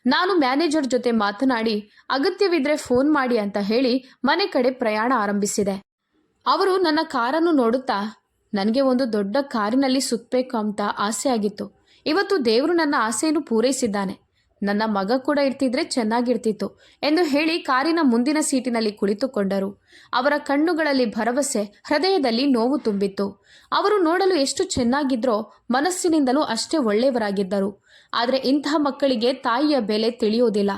ನಾನು ಮ್ಯಾನೇಜರ್ ಜೊತೆ ಮಾತನಾಡಿ, ಅಗತ್ಯವಿದ್ರೆ ಫೋನ್ ಮಾಡಿ ಅಂತ ಹೇಳಿ ಮನೆ ಕಡೆ ಪ್ರಯಾಣ ಆರಂಭಿಸಿದೆ. ಅವರು ನನ್ನ ಕಾರನ್ನು ನೋಡುತ್ತಾ ನನಗೆ ಒಂದು ದೊಡ್ಡ ಕಾರಿನಲ್ಲಿ ಸುತ್ತಬೇಕು ಅಂತ ಆಸೆ ಆಗಿತ್ತು. ಇವತ್ತು ದೇವರು ನನ್ನ ಆಸೆಯನ್ನು ಪೂರೈಸಿದ್ದಾನೆ. ನನ್ನ ಮಗ ಕೂಡ ಇರ್ತಿದ್ರೆ ಚೆನ್ನಾಗಿರ್ತಿತ್ತು ಎಂದು ಹೇಳಿ ಕಾರಿನ ಮುಂದಿನ ಸೀಟಿನಲ್ಲಿ ಕುಳಿತುಕೊಂಡರು. ಅವರ ಕಣ್ಣುಗಳಲ್ಲಿ ಭರವಸೆ, ಹೃದಯದಲ್ಲಿ ನೋವು ತುಂಬಿತ್ತು. ಅವರು ನೋಡಲು ಎಷ್ಟು ಚೆನ್ನಾಗಿದ್ರೋ ಮನಸ್ಸಿನಿಂದಲೂ ಅಷ್ಟೇ ಒಳ್ಳೆಯವರಾಗಿದ್ದರು. ಆದರೆ ಇಂತಹ ಮಕ್ಕಳಿಗೆ ತಾಯಿಯ ಬೆಲೆ ತಿಳಿಯೋದಿಲ್ಲ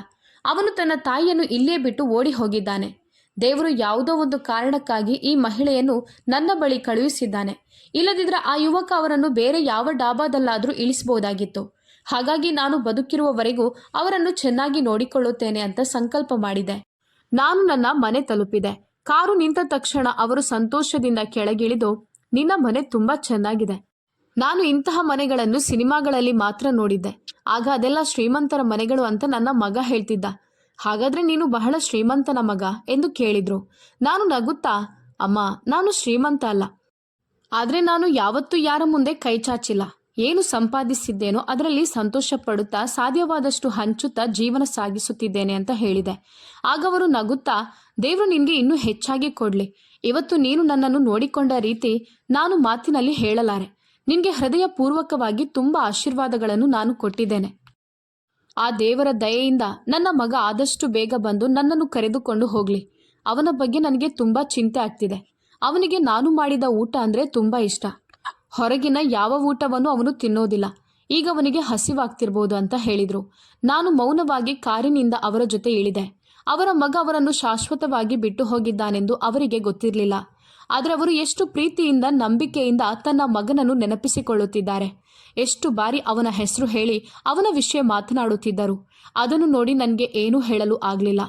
ಅವನು ತನ್ನ ತಾಯಿಯನ್ನು ಇಲ್ಲೇ ಬಿಟ್ಟು ಓಡಿ ಹೋಗಿದ್ದಾನೆ. ದೇವರು ಯಾವುದೋ ಒಂದು ಕಾರಣಕ್ಕಾಗಿ ಈ ಮಹಿಳೆಯನ್ನು ನನ್ನ ಬಳಿ ಕಳುಹಿಸಿದ್ದಾನೆ. ಇಲ್ಲದಿದ್ದರೆ ಆ ಯುವಕ ಅವರನ್ನು ಬೇರೆ ಯಾವ ಡಾಬಾದಲ್ಲಾದರೂ ಇಳಿಸಬಹುದಾಗಿತ್ತು ಹಾಗಾಗಿ ನಾನು ಬದುಕಿರುವವರೆಗೂ ಅವರನ್ನು ಚೆನ್ನಾಗಿ ನೋಡಿಕೊಳ್ಳುತ್ತೇನೆ ಅಂತ ಸಂಕಲ್ಪ ಮಾಡಿದೆ. ನಾನು ನನ್ನ ಮನೆ ತಲುಪಿದೆ. ಕಾರು ನಿಂತ ತಕ್ಷಣ ಅವರು ಸಂತೋಷದಿಂದ ಕೆಳಗಿಳಿದು, ನಿನ್ನ ಮನೆ ತುಂಬಾ ಚೆನ್ನಾಗಿದೆ. ನಾನು ಇಂತಹ ಮನೆಗಳನ್ನು ಸಿನಿಮಾಗಳಲ್ಲಿ ಮಾತ್ರ ನೋಡಿದ್ದೆ. ಆಗ ಅದೆಲ್ಲ ಶ್ರೀಮಂತರ ಮನೆಗಳು ಅಂತ ನನ್ನ ಮಗ ಹೇಳ್ತಿದ್ದ. ಹಾಗಾದ್ರೆ ನೀನು ಬಹಳ ಶ್ರೀಮಂತನ ಮಗ? ಎಂದು ಕೇಳಿದ್ರು. ನಾನು ನಗುತ್ತಾ? ಅಮ್ಮ, ನಾನು ಶ್ರೀಮಂತ ಅಲ್ಲ. ಆದರೆ ನಾನು ಯಾವತ್ತೂ ಯಾರ ಮುಂದೆ ಕೈ ಚಾಚಿಲ್ಲ. ಏನು ಸಂಪಾದಿಸಿದ್ದೇನೋ ಅದರಲ್ಲಿ ಸಂತೋಷ ಪಡುತ್ತಾ ಸಾಧ್ಯವಾದಷ್ಟು ಹಂಚುತ್ತಾ ಜೀವನ ಸಾಗಿಸುತ್ತಿದ್ದೇನೆ ಅಂತ ಹೇಳಿದೆ. ಆಗ ಅವರು ನಗುತ್ತಾ, ದೇವರು ನಿನಗೆ ಇನ್ನೂ ಹೆಚ್ಚಾಗಿ ಕೊಡ್ಲಿ. ಇವತ್ತು ನೀನು ನನ್ನನ್ನು ನೋಡಿಕೊಂಡ ರೀತಿ ನಾನು ಮಾತಿನಲ್ಲಿ ಹೇಳಲಾರೆ. ನಿನಗೆ ಹೃದಯ ಪೂರ್ವಕವಾಗಿ ತುಂಬ ಆಶೀರ್ವಾದಗಳನ್ನು ನಾನು ಕೊಟ್ಟಿದ್ದೇನೆ. ಆ ದೇವರ ದಯೆಯಿಂದ ನನ್ನ ಮಗ ಆದಷ್ಟು ಬೇಗ ಬಂದು ನನ್ನನ್ನು ಕರೆದುಕೊಂಡು ಹೋಗಲಿ. ಅವನ ಬಗ್ಗೆ ನನಗೆ ತುಂಬ ಚಿಂತೆ ಆಗ್ತಿದೆ. ಅವನಿಗೆ ನಾನು ಮಾಡಿದ ಊಟ ಅಂದರೆ ತುಂಬ ಇಷ್ಟ. ಹೊರಗಿನ ಯಾವ ಊಟವನ್ನು ಅವನು ತಿನ್ನೋದಿಲ್ಲ. ಈಗ ಅವನಿಗೆ ಹಸಿವಾಗ್ತಿರ್ಬೋದು ಅಂತ ಹೇಳಿದರು. ನಾನು ಮೌನವಾಗಿ ಕಾರಿನಿಂದ ಅವರ ಜೊತೆ ಇಳಿದೆ. ಅವರ ಮಗ ಅವರನ್ನು ಶಾಶ್ವತವಾಗಿ ಬಿಟ್ಟು ಹೋಗಿದ್ದಾನೆಂದು ಅವರಿಗೆ ಗೊತ್ತಿರಲಿಲ್ಲ. ಆದರೆ ಅವರು ಎಷ್ಟು ಪ್ರೀತಿಯಿಂದ, ನಂಬಿಕೆಯಿಂದ ತನ್ನ ಮಗನನ್ನು ನೆನಪಿಸಿಕೊಳ್ಳುತ್ತಿದ್ದಾರೆ. ಎಷ್ಟು ಬಾರಿ ಅವನ ಹೆಸರು ಹೇಳಿ ಅವನ ವಿಷಯ ಮಾತನಾಡುತ್ತಿದ್ದರು. ಅದನ್ನು ನೋಡಿ ನನಗೆ ಏನೂ ಹೇಳಲು ಆಗಲಿಲ್ಲ.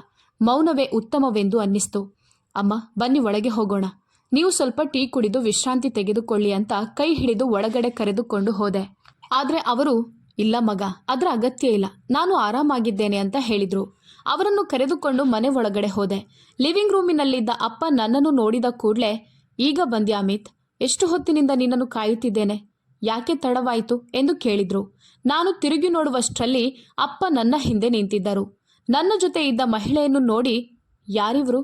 ಮೌನವೇ ಉತ್ತಮವೆಂದು ಅನ್ನಿಸ್ತು. ಅಮ್ಮ, ಬನ್ನಿ ಒಳಗೆ ಹೋಗೋಣ. ನೀವು ಸ್ವಲ್ಪ ಟೀ ಕುಡಿದು ವಿಶ್ರಾಂತಿ ತೆಗೆದುಕೊಳ್ಳಿ ಅಂತ ಕೈ ಹಿಡಿದು ಒಳಗಡೆ ಕರೆದುಕೊಂಡು ಹೋದೆ. ಆದರೆ ಅವರು, ಇಲ್ಲ ಮಗ, ಅದರ ಅಗತ್ಯ ಇಲ್ಲ, ನಾನು ಆರಾಮಾಗಿದ್ದೇನೆ ಅಂತ ಹೇಳಿದರು. ಅವರನ್ನು ಕರೆದುಕೊಂಡು ಮನೆ ಒಳಗಡೆ ಹೋದೆ. ಲಿವಿಂಗ್ ರೂಮಿನಲ್ಲಿದ್ದ ಅಪ್ಪ ನನ್ನನ್ನು ನೋಡಿದ ಕೂಡಲೇ, ಈಗ ಬಂದ್ಯಾ ಅಮಿತ್? ಎಷ್ಟು ಹೊತ್ತಿನಿಂದ ನಿನ್ನನ್ನು ಕಾಯುತ್ತಿದ್ದೇನೆ? ಯಾಕೆ ತಡವಾಯಿತು ಎಂದು ಕೇಳಿದ್ರು. ನಾನು ತಿರುಗಿ ನೋಡುವಷ್ಟರಲ್ಲಿ ಅಪ್ಪ ನನ್ನ ಹಿಂದೆ ನಿಂತಿದ್ದರು. ನನ್ನ ಜೊತೆ ಇದ್ದ ಮಹಿಳೆಯನ್ನು ನೋಡಿ, ಯಾರಿವರು?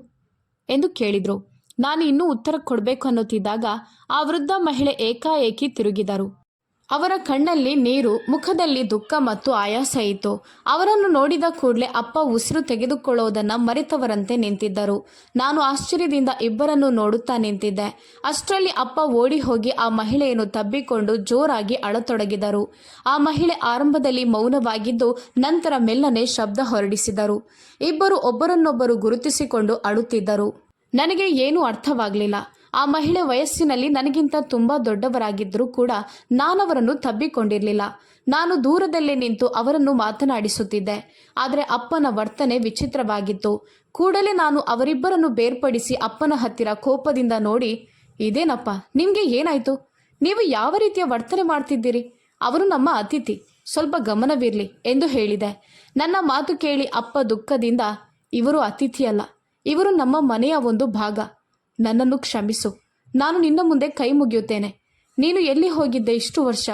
ಎಂದು ಕೇಳಿದ್ರು. ನಾನು ಇನ್ನೂ ಉತ್ತರ ಕೊಡಬೇಕು ಅನ್ನುತ್ತಿದ್ದಾಗ ಆ ವೃದ್ಧ ಮಹಿಳೆ ಏಕಾಏಕಿ ತಿರುಗಿದರು. ಅವರ ಕಣ್ಣಲ್ಲಿ ನೀರು, ಮುಖದಲ್ಲಿ ದುಃಖ ಮತ್ತು ಆಯಾಸ ಇತ್ತು. ಅವರನ್ನು ನೋಡಿದ ಕೂಡಲೇ ಅಪ್ಪ ಉಸಿರು ತೆಗೆದುಕೊಳ್ಳೋದನ್ನ ಮರೆತವರಂತೆ ನಿಂತಿದ್ದರು. ನಾನು ಆಶ್ಚರ್ಯದಿಂದ ಇಬ್ಬರನ್ನು ನೋಡುತ್ತಾ ನಿಂತಿದ್ದೆ. ಅಷ್ಟರಲ್ಲಿ ಅಪ್ಪ ಓಡಿ ಹೋಗಿ ಆ ಮಹಿಳೆಯನ್ನು ತಬ್ಬಿಕೊಂಡು ಜೋರಾಗಿ ಅಳತೊಡಗಿದರು. ಆ ಮಹಿಳೆ ಆರಂಭದಲ್ಲಿ ಮೌನವಾಗಿದ್ದು ನಂತರ ಮೆಲ್ಲನೆ ಶಬ್ದ ಹೊರಡಿಸಿದರು. ಇಬ್ಬರು ಒಬ್ಬರನ್ನೊಬ್ಬರು ಗುರುತಿಸಿಕೊಂಡು ಅಳುತ್ತಿದ್ದರು. ನನಗೆ ಏನೂ ಅರ್ಥವಾಗಲಿಲ್ಲ. ಆ ಮಹಿಳೆ ವಯಸ್ಸಿನಲ್ಲಿ ನನಗಿಂತ ತುಂಬ ದೊಡ್ಡವರಾಗಿದ್ದರೂ ಕೂಡ ನಾನವರನ್ನು ತಬ್ಬಿಕೊಂಡಿರಲಿಲ್ಲ. ನಾನು ದೂರದಲ್ಲೇ ನಿಂತು ಅವರನ್ನು ಮಾತನಾಡಿಸುತ್ತಿದ್ದೆ. ಆದರೆ ಅಪ್ಪನ ವರ್ತನೆ ವಿಚಿತ್ರವಾಗಿತ್ತು. ಕೂಡಲೇ ನಾನು ಅವರಿಬ್ಬರನ್ನು ಬೇರ್ಪಡಿಸಿ ಅಪ್ಪನ ಹತ್ತಿರ ಕೋಪದಿಂದ ನೋಡಿ, ಇದೇನಪ್ಪ, ನಿಮಗೆ ಏನಾಯ್ತು? ನೀವು ಯಾವ ರೀತಿಯ ವರ್ತನೆ ಮಾಡ್ತಿದ್ದೀರಿ? ಅವರು ನಮ್ಮ ಅತಿಥಿ. ಸ್ವಲ್ಪ ಗಮನವಿರಲಿ ಎಂದು ಹೇಳಿದೆ. ನನ್ನ ಮಾತು ಕೇಳಿ ಅಪ್ಪ ದುಃಖದಿಂದ, ಇವರು ಅತಿಥಿಯಲ್ಲ. ಇವರು ನಮ್ಮ ಮನೆಯ ಒಂದು ಭಾಗ. ನನ್ನನ್ನು ಕ್ಷಮಿಸು. ನಾನು ನಿನ್ನ ಮುಂದೆ ಕೈ ಮುಗಿಯುತ್ತೇನೆ. ನೀನು ಎಲ್ಲಿ ಹೋಗಿದ್ದೆ ಇಷ್ಟು ವರ್ಷ?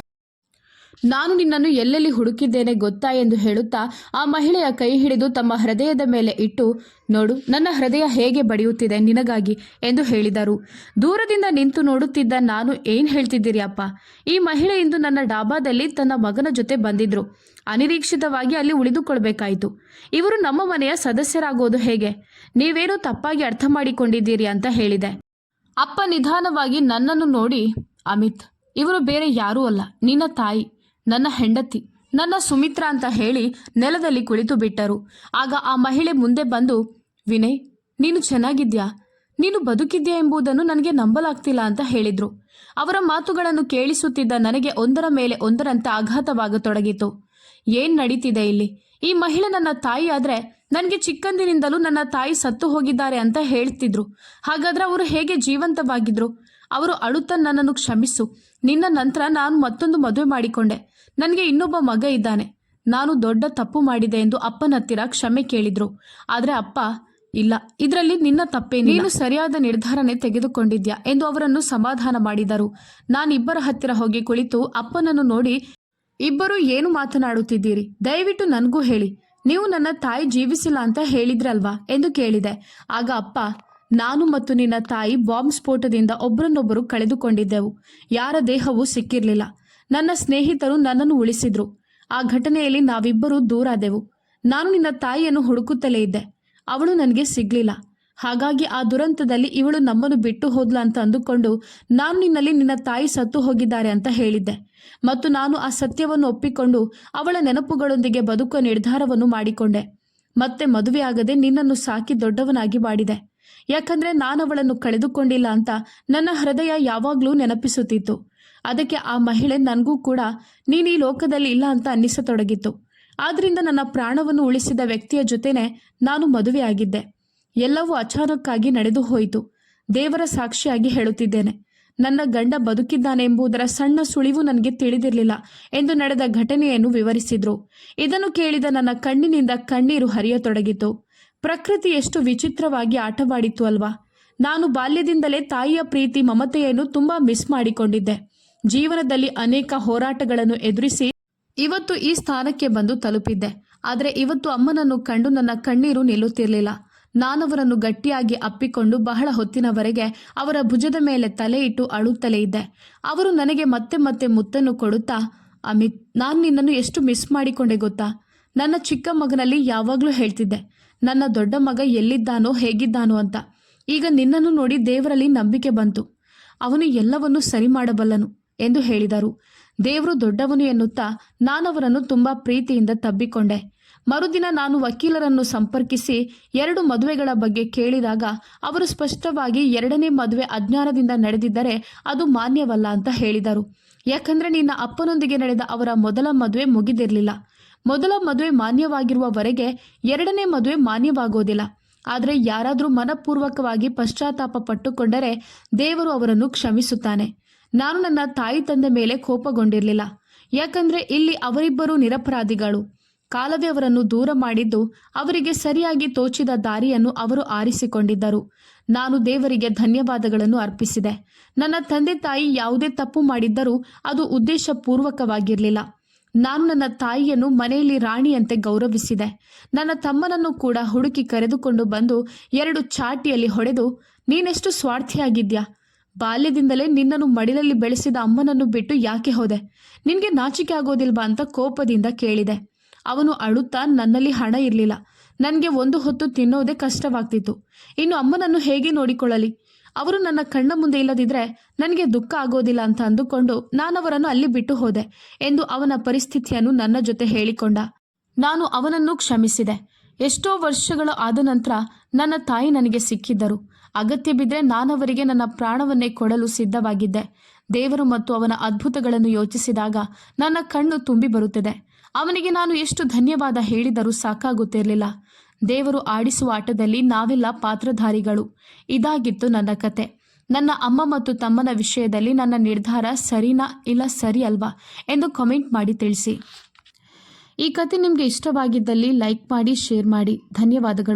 ನಾನು ನಿನ್ನನ್ನು ಎಲ್ಲೆಲ್ಲಿ ಹುಡುಕಿದ್ದೇನೆ ಗೊತ್ತಾ ಎಂದು ಹೇಳುತ್ತಾ ಆ ಮಹಿಳೆಯ ಕೈ ಹಿಡಿದು ತಮ್ಮ ಹೃದಯದ ಮೇಲೆ ಇಟ್ಟು, ನೋಡು, ನನ್ನ ಹೃದಯ ಹೇಗೆ ಬಡಿಯುತ್ತಿದೆ ನಿನಗಾಗಿ ಎಂದು ಹೇಳಿದರು. ದೂರದಿಂದ ನಿಂತು ನೋಡುತ್ತಿದ್ದ ನಾನು ಏನು ಹೇಳ್ತಿದ್ದೀರಿ ಅಪ್ಪ? ಈ ಮಹಿಳೆ ಇಂದು ನನ್ನ ಡಾಬಾದಲ್ಲಿ ತನ್ನ ಮಗನ ಜೊತೆ ಬಂದಿದ್ರು. ಅನಿರೀಕ್ಷಿತವಾಗಿ ಅಲ್ಲಿ ಉಳಿದುಕೊಳ್ಬೇಕಾಯಿತು. ಇವರು ನಮ್ಮ ಮನೆಯ ಸದಸ್ಯರಾಗೋದು ಹೇಗೆ? ನೀವೇನು ತಪ್ಪಾಗಿ ಅರ್ಥ ಮಾಡಿಕೊಂಡಿದ್ದೀರಿ ಅಂತ ಹೇಳಿದೆ. ಅಪ್ಪ ನಿಧಾನವಾಗಿ ನನ್ನನ್ನು ನೋಡಿ, ಅಮಿತ್, ಇವರು ಬೇರೆ ಯಾರೂ ಅಲ್ಲ, ನಿನ್ನ ತಾಯಿ. ನನ್ನ ಹೆಂಡತಿ, ನನ್ನ ಸುಮಿತ್ರ ಅಂತ ಹೇಳಿ ನೆಲದಲ್ಲಿ ಕುಳಿತು ಬಿಟ್ಟರು. ಆಗ ಆ ಮಹಿಳೆ ಮುಂದೆ ಬಂದು, ವಿನಯ್, ನೀನು ಚೆನ್ನಾಗಿದ್ಯಾ? ನೀನು ಬದುಕಿದ್ಯಾ ಎಂಬುದನ್ನು ನನಗೆ ನಂಬಲಾಗ್ತಿಲ್ಲ ಅಂತ ಹೇಳಿದ್ರು. ಅವರ ಮಾತುಗಳನ್ನು ಕೇಳಿಸುತ್ತಿದ್ದ ನನಗೆ ಒಂದರ ಮೇಲೆ ಒಂದರಂತೆ ಆಘಾತವಾಗತೊಡಗಿತು. ಏನ್ ನಡೀತಿದೆ ಇಲ್ಲಿ? ಈ ಮಹಿಳೆ ನನ್ನ ತಾಯಿ ಆದ್ರೆ ನನಗೆ ಚಿಕ್ಕಂದಿನಿಂದಲೂ ನನ್ನ ತಾಯಿ ಸತ್ತು ಹೋಗಿದ್ದಾರೆ ಅಂತ ಹೇಳ್ತಿದ್ರು. ಹಾಗಾದ್ರೆ ಅವರು ಹೇಗೆ ಜೀವಂತವಾಗಿದ್ರು? ಅವರು ಅಳುತ್ತ ನನ್ನನ್ನು ಕ್ಷಮಿಸು. ನಿನ್ನ ನಂತರ ನಾನು ಮತ್ತೊಂದು ಮದುವೆ ಮಾಡಿಕೊಂಡೆ. ನನಗೆ ಇನ್ನೊಬ್ಬ ಮಗ ಇದ್ದಾನೆ. ನಾನು ದೊಡ್ಡ ತಪ್ಪು ಮಾಡಿದೆ ಎಂದು ಅಪ್ಪನ ಹತ್ತಿರ ಕ್ಷಮೆ ಕೇಳಿದ್ರು. ಆದರೆ ಅಪ್ಪ, ಇಲ್ಲ, ಇದರಲ್ಲಿ ನಿನ್ನ ತಪ್ಪೇ ನೀನು ಸರಿಯಾದ ನಿರ್ಧಾರನೆ ತೆಗೆದುಕೊಂಡಿದ್ಯಾ ಎಂದು ಅವರನ್ನು ಸಮಾಧಾನ ಮಾಡಿದರು. ನಾನಿಬ್ಬರ ಹತ್ತಿರ ಹೋಗಿ ಕುಳಿತು ಅಪ್ಪನನ್ನು ನೋಡಿ, ಇಬ್ಬರು ಏನು ಮಾತನಾಡುತ್ತಿದ್ದೀರಿ? ದಯವಿಟ್ಟು ನನಗೂ ಹೇಳಿ. ನೀವು ನನ್ನ ತಾಯಿ ಜೀವಿಸಿಲ್ಲ ಅಂತ ಹೇಳಿದ್ರಲ್ವಾ ಎಂದು ಕೇಳಿದೆ. ಆಗ ಅಪ್ಪ, ನಾನು ಮತ್ತು ನಿನ್ನ ತಾಯಿ ಬಾಂಬ್ ಸ್ಫೋಟದಿಂದ ಒಬ್ಬರನ್ನೊಬ್ಬರು ಕಳೆದುಕೊಂಡಿದ್ದೆವು. ಯಾರ ದೇಹವೂ ಸಿಕ್ಕಿರಲಿಲ್ಲ. ನನ್ನ ಸ್ನೇಹಿತರು ನನ್ನನ್ನು ಉಳಿಸಿದ್ರು. ಆ ಘಟನೆಯಲ್ಲಿ ನಾವಿಬ್ಬರೂ ದೂರಾದೆವು ನಾನು ನಿನ್ನ ತಾಯಿಯನ್ನು ಹುಡುಕುತ್ತಲೇ ಇದ್ದೆ. ಅವಳು ನನಗೆ ಸಿಗ್ಲಿಲ್ಲ. ಹಾಗಾಗಿ ಆ ದುರಂತದಲ್ಲಿ ಇವಳು ನಮ್ಮನ್ನು ಬಿಟ್ಟು ಹೋದ್ಲ ಅಂತ ಅಂದುಕೊಂಡು ನಾನು ನಿನ್ನಲ್ಲಿ ನಿನ್ನ ತಾಯಿ ಸತ್ತು ಹೋಗಿದ್ದಾರೆ ಅಂತ ಹೇಳಿದ್ದೆ. ಮತ್ತು ನಾನು ಆ ಸತ್ಯವನ್ನು ಒಪ್ಪಿಕೊಂಡು ಅವಳ ನೆನಪುಗಳೊಂದಿಗೆ ಬದುಕುವ ನಿರ್ಧಾರವನ್ನು ಮಾಡಿಕೊಂಡೆ. ಮತ್ತೆ ಮದುವೆಯಾಗದೆ ನಿನ್ನನ್ನು ಸಾಕಿ ದೊಡ್ಡವನಾಗಿ ಮಾಡಿದೆ. ಯಾಕಂದ್ರೆ ನಾನು ಅವಳನ್ನು ಕಳೆದುಕೊಂಡಿಲ್ಲ ಅಂತ ನನ್ನ ಹೃದಯ ಯಾವಾಗಲೂ ನೆನಪಿಸುತ್ತಿತ್ತು. ಅದಕ್ಕೆ ಆ ಮಹಿಳೆ ನನಗೂ ಕೂಡ, ನೀನು ಈ ಲೋಕದಲ್ಲಿ ಇಲ್ಲ ಅಂತ ಅನ್ನಿಸತೊಡಗಿತ್ತು. ಆದ್ರಿಂದ ನನ್ನ ಪ್ರಾಣವನ್ನು ಉಳಿಸಿದ ವ್ಯಕ್ತಿಯ ಜೊತೆನೆ ನಾನು ಮದುವೆಯಾಗಿದ್ದೆ ಎಲ್ಲವೂ ಅಚಾನಕ್ಕಾಗಿ ನಡೆದು ಹೋಯಿತು. ದೇವರ ಸಾಕ್ಷಿಯಾಗಿ ಹೇಳುತ್ತಿದ್ದೇನೆ. ನನ್ನ ಗಂಡ ಬದುಕಿದ್ದಾನೆ ಎಂಬುದರ ಸಣ್ಣ ಸುಳಿವು ನನಗೆ ತಿಳಿದಿರಲಿಲ್ಲ ಎಂದು ನಡೆದ ಘಟನೆಯನ್ನು ವಿವರಿಸಿದ್ರು. ಇದನ್ನು ಕೇಳಿದ ನನ್ನ ಕಣ್ಣಿನಿಂದ ಕಣ್ಣೀರು ಹರಿಯತೊಡಗಿತು ಪ್ರಕೃತಿ ಎಷ್ಟು ವಿಚಿತ್ರವಾಗಿ ಆಟವಾಡಿತ್ತು ಅಲ್ವಾ. ನಾನು ಬಾಲ್ಯದಿಂದಲೇ ತಾಯಿಯ ಪ್ರೀತಿ, ಮಮತೆಯನ್ನು ತುಂಬಾ ಮಿಸ್ ಮಾಡಿಕೊಂಡಿದ್ದೆ. ಜೀವನದಲ್ಲಿ ಅನೇಕ ಹೋರಾಟಗಳನ್ನು ಎದುರಿಸಿ ಇವತ್ತು ಈ ಸ್ಥಾನಕ್ಕೆ ಬಂದು ತಲುಪಿದ್ದೆ. ಆದರೆ ಇವತ್ತು ಅಮ್ಮನನ್ನು ಕಂಡು ನನ್ನ ಕಣ್ಣೀರು ನಿಲ್ಲುತ್ತಿರಲಿಲ್ಲ. ನಾನವರನ್ನು ಗಟ್ಟಿಯಾಗಿ ಅಪ್ಪಿಕೊಂಡು ಬಹಳ ಹೊತ್ತಿನವರೆಗೆ ಅವರ ಭುಜದ ಮೇಲೆ ತಲೆ ಇಟ್ಟು ಅಳುತ್ತಲೇ ಇದ್ದೆ. ಅವರು ನನಗೆ ಮತ್ತೆ ಮತ್ತೆ ಮುತ್ತನ್ನು ಕೊಡುತ್ತಾ, ಅಮಿತ್, ನಾನು ನಿನ್ನನ್ನು ಎಷ್ಟು ಮಿಸ್ ಮಾಡಿಕೊಂಡೆ ಗೊತ್ತಾ? ನನ್ನ ಚಿಕ್ಕ ಮಗನಲ್ಲಿ ಯಾವಾಗಲೂ ಹೇಳ್ತಿದ್ದೆ, ನನ್ನ ದೊಡ್ಡ ಮಗ ಎಲ್ಲಿದ್ದಾನೋ ಹೇಗಿದ್ದಾನೋ ಅಂತ. ಈಗ ನಿನ್ನನ್ನು ನೋಡಿ ದೇವರಲ್ಲಿ ನಂಬಿಕೆ ಬಂತು. ಅವನು ಎಲ್ಲವನ್ನೂ ಸರಿ ಮಾಡಬಲ್ಲನು. ಎಂದು ಹೇಳಿದರು. ದೇವರು ದೊಡ್ಡವನು ಎನ್ನುತ್ತಾ ನಾನವರನ್ನು ತುಂಬಾ ಪ್ರೀತಿಯಿಂದ ತಬ್ಬಿಕೊಂಡೆ. ಮರುದಿನ ನಾನು ವಕೀಲರನ್ನು ಸಂಪರ್ಕಿಸಿ ಎರಡು ಮದುವೆಗಳ ಬಗ್ಗೆ ಕೇಳಿದಾಗ ಅವರು ಸ್ಪಷ್ಟವಾಗಿ ಎರಡನೇ ಮದುವೆ ಅಜ್ಞಾನದಿಂದ ನಡೆದಿದ್ದರೆ ಅದು ಮಾನ್ಯವಲ್ಲ ಅಂತ ಹೇಳಿದರು. ಯಾಕಂದ್ರೆ ನಿನ್ನ ಅಪ್ಪನೊಂದಿಗೆ ನಡೆದ ಅವರ ಮೊದಲ ಮದುವೆ ಮುಗಿದಿರಲಿಲ್ಲ. ಮೊದಲ ಮದುವೆ ಮಾನ್ಯವಾಗಿರುವವರೆಗೆ ಎರಡನೇ ಮದುವೆ ಮಾನ್ಯವಾಗೋದಿಲ್ಲ. ಆದರೆ ಯಾರಾದರೂ ಮನಪೂರ್ವಕವಾಗಿ ಪಶ್ಚಾತ್ತಾಪ ಪಟ್ಟುಕೊಂಡರೆ ದೇವರು ಅವರನ್ನು ಕ್ಷಮಿಸುತ್ತಾನೆ. ನಾನು ನನ್ನ ತಾಯಿ ತಂದೆ ಮೇಲೆ ಕೋಪಗೊಂಡಿರಲಿಲ್ಲ. ಯಾಕಂದ್ರೆ ಇಲ್ಲಿ ಅವರಿಬ್ಬರು ನಿರಪರಾಧಿಗಳು. ಕಾಲವೇ ಅವರನ್ನು ದೂರ ಮಾಡಿದ್ದು ಅವರಿಗೆ ಸರಿಯಾಗಿ ತೋಚಿದ ದಾರಿಯನ್ನು ಅವರು ಆರಿಸಿಕೊಂಡಿದ್ದರು. ನಾನು ದೇವರಿಗೆ ಧನ್ಯವಾದಗಳನ್ನು ಅರ್ಪಿಸಿದೆ. ನನ್ನ ತಂದೆ ತಾಯಿ ಯಾವುದೇ ತಪ್ಪು ಮಾಡಿದ್ದರೂ ಅದು ಉದ್ದೇಶಪೂರ್ವಕವಾಗಿರಲಿಲ್ಲ. ನಾನು ನನ್ನ ತಾಯಿಯನ್ನು ಮನೆಯಲ್ಲಿ ರಾಣಿಯಂತೆ ಗೌರವಿಸಿದೆ. ನನ್ನ ತಮ್ಮನನ್ನು ಕೂಡ ಹುಡುಕಿ ಕರೆದುಕೊಂಡು ಬಂದು ಎರಡು ಚಾಟಿಯಲ್ಲಿ ಹೊಡೆದು, ನೀನೆಷ್ಟು ಸ್ವಾರ್ಥಿಯಾಗಿದ್ಯಾ? ಬಾಲ್ಯದಿಂದಲೇ ನಿನ್ನನ್ನು ಮಡಿಲಲ್ಲಿ ಬೆಳೆಸಿದ ಅಮ್ಮನನ್ನು ಬಿಟ್ಟು ಯಾಕೆ ಹೋದೆ? ನಿನಗೆ ನಾಚಿಕೆ ಆಗೋದಿಲ್ವಾ ಅಂತ ಕೋಪದಿಂದ ಕೇಳಿದೆ. ಅವನು ಅಳುತ್ತಾ ನನ್ನಲ್ಲಿ ಹಣ ಇರಲಿಲ್ಲ. ನನಗೆ ಒಂದು ಹೊತ್ತು ತಿನ್ನೋದೇ ಕಷ್ಟವಾಗ್ತಿತ್ತು. ಇನ್ನು ಅಮ್ಮನನ್ನು ಹೇಗೆ ನೋಡಿಕೊಳ್ಳಲಿ? ಅವರು ನನ್ನ ಕಣ್ಣ ಮುಂದೆ ಇಲ್ಲದಿದ್ರೆ ನನಗೆ ದುಃಖ ಆಗೋದಿಲ್ಲ ಅಂತ ಅಂದುಕೊಂಡು ನಾನವರನ್ನು ಅಲ್ಲಿ ಬಿಟ್ಟು ಹೋದೆ ಎಂದು ಅವನ ಪರಿಸ್ಥಿತಿಯನ್ನು ನನ್ನ ಜೊತೆ ಹೇಳಿಕೊಂಡ. ನಾನು ಅವನನ್ನು ಕ್ಷಮಿಸಿದೆ. ಎಷ್ಟೋ ವರ್ಷಗಳು ಆದ ನಂತರ ನನ್ನ ತಾಯಿ ನನಗೆ ಸಿಕ್ಕಿದ್ದರು. ಅಗತ್ಯ ಬಿದ್ದರೆ ನಾನವರಿಗೆ ನನ್ನ ಪ್ರಾಣವನ್ನೇ ಕೊಡಲು ಸಿದ್ಧವಾಗಿದ್ದೆ. ದೇವರು ಮತ್ತು ಅವನ ಅದ್ಭುತಗಳನ್ನು ಯೋಚಿಸಿದಾಗ ನನ್ನ ಕಣ್ಣು ತುಂಬಿ ಬರುತ್ತಿದೆ. ಅವನಿಗೆ ನಾನು ಎಷ್ಟು ಧನ್ಯವಾದ ಹೇಳಿದರೂ ಸಾಕಾಗುತ್ತಿರಲಿಲ್ಲ. ದೇವರು ಆಡಿಸುವ ಆಟದಲ್ಲಿ ನಾವೆಲ್ಲ ಪಾತ್ರಧಾರಿಗಳು. ಇದಾಗಿತ್ತು ನನ್ನ ಕತೆ. ನನ್ನ ಅಮ್ಮ ಮತ್ತು ತಮ್ಮನ ವಿಷಯದಲ್ಲಿ ನನ್ನ ನಿರ್ಧಾರ ಸರಿನಾ ಇಲ್ಲ ಸರಿ ಅಲ್ವಾ ಎಂದು ಕಮೆಂಟ್ ಮಾಡಿ ತಿಳಿಸಿ. ಈ ಕತೆ ನಿಮಗೆ ಇಷ್ಟವಾಗಿದ್ದಲ್ಲಿ ಲೈಕ್ ಮಾಡಿ ಶೇರ್ ಮಾಡಿ. ಧನ್ಯವಾದಗಳು.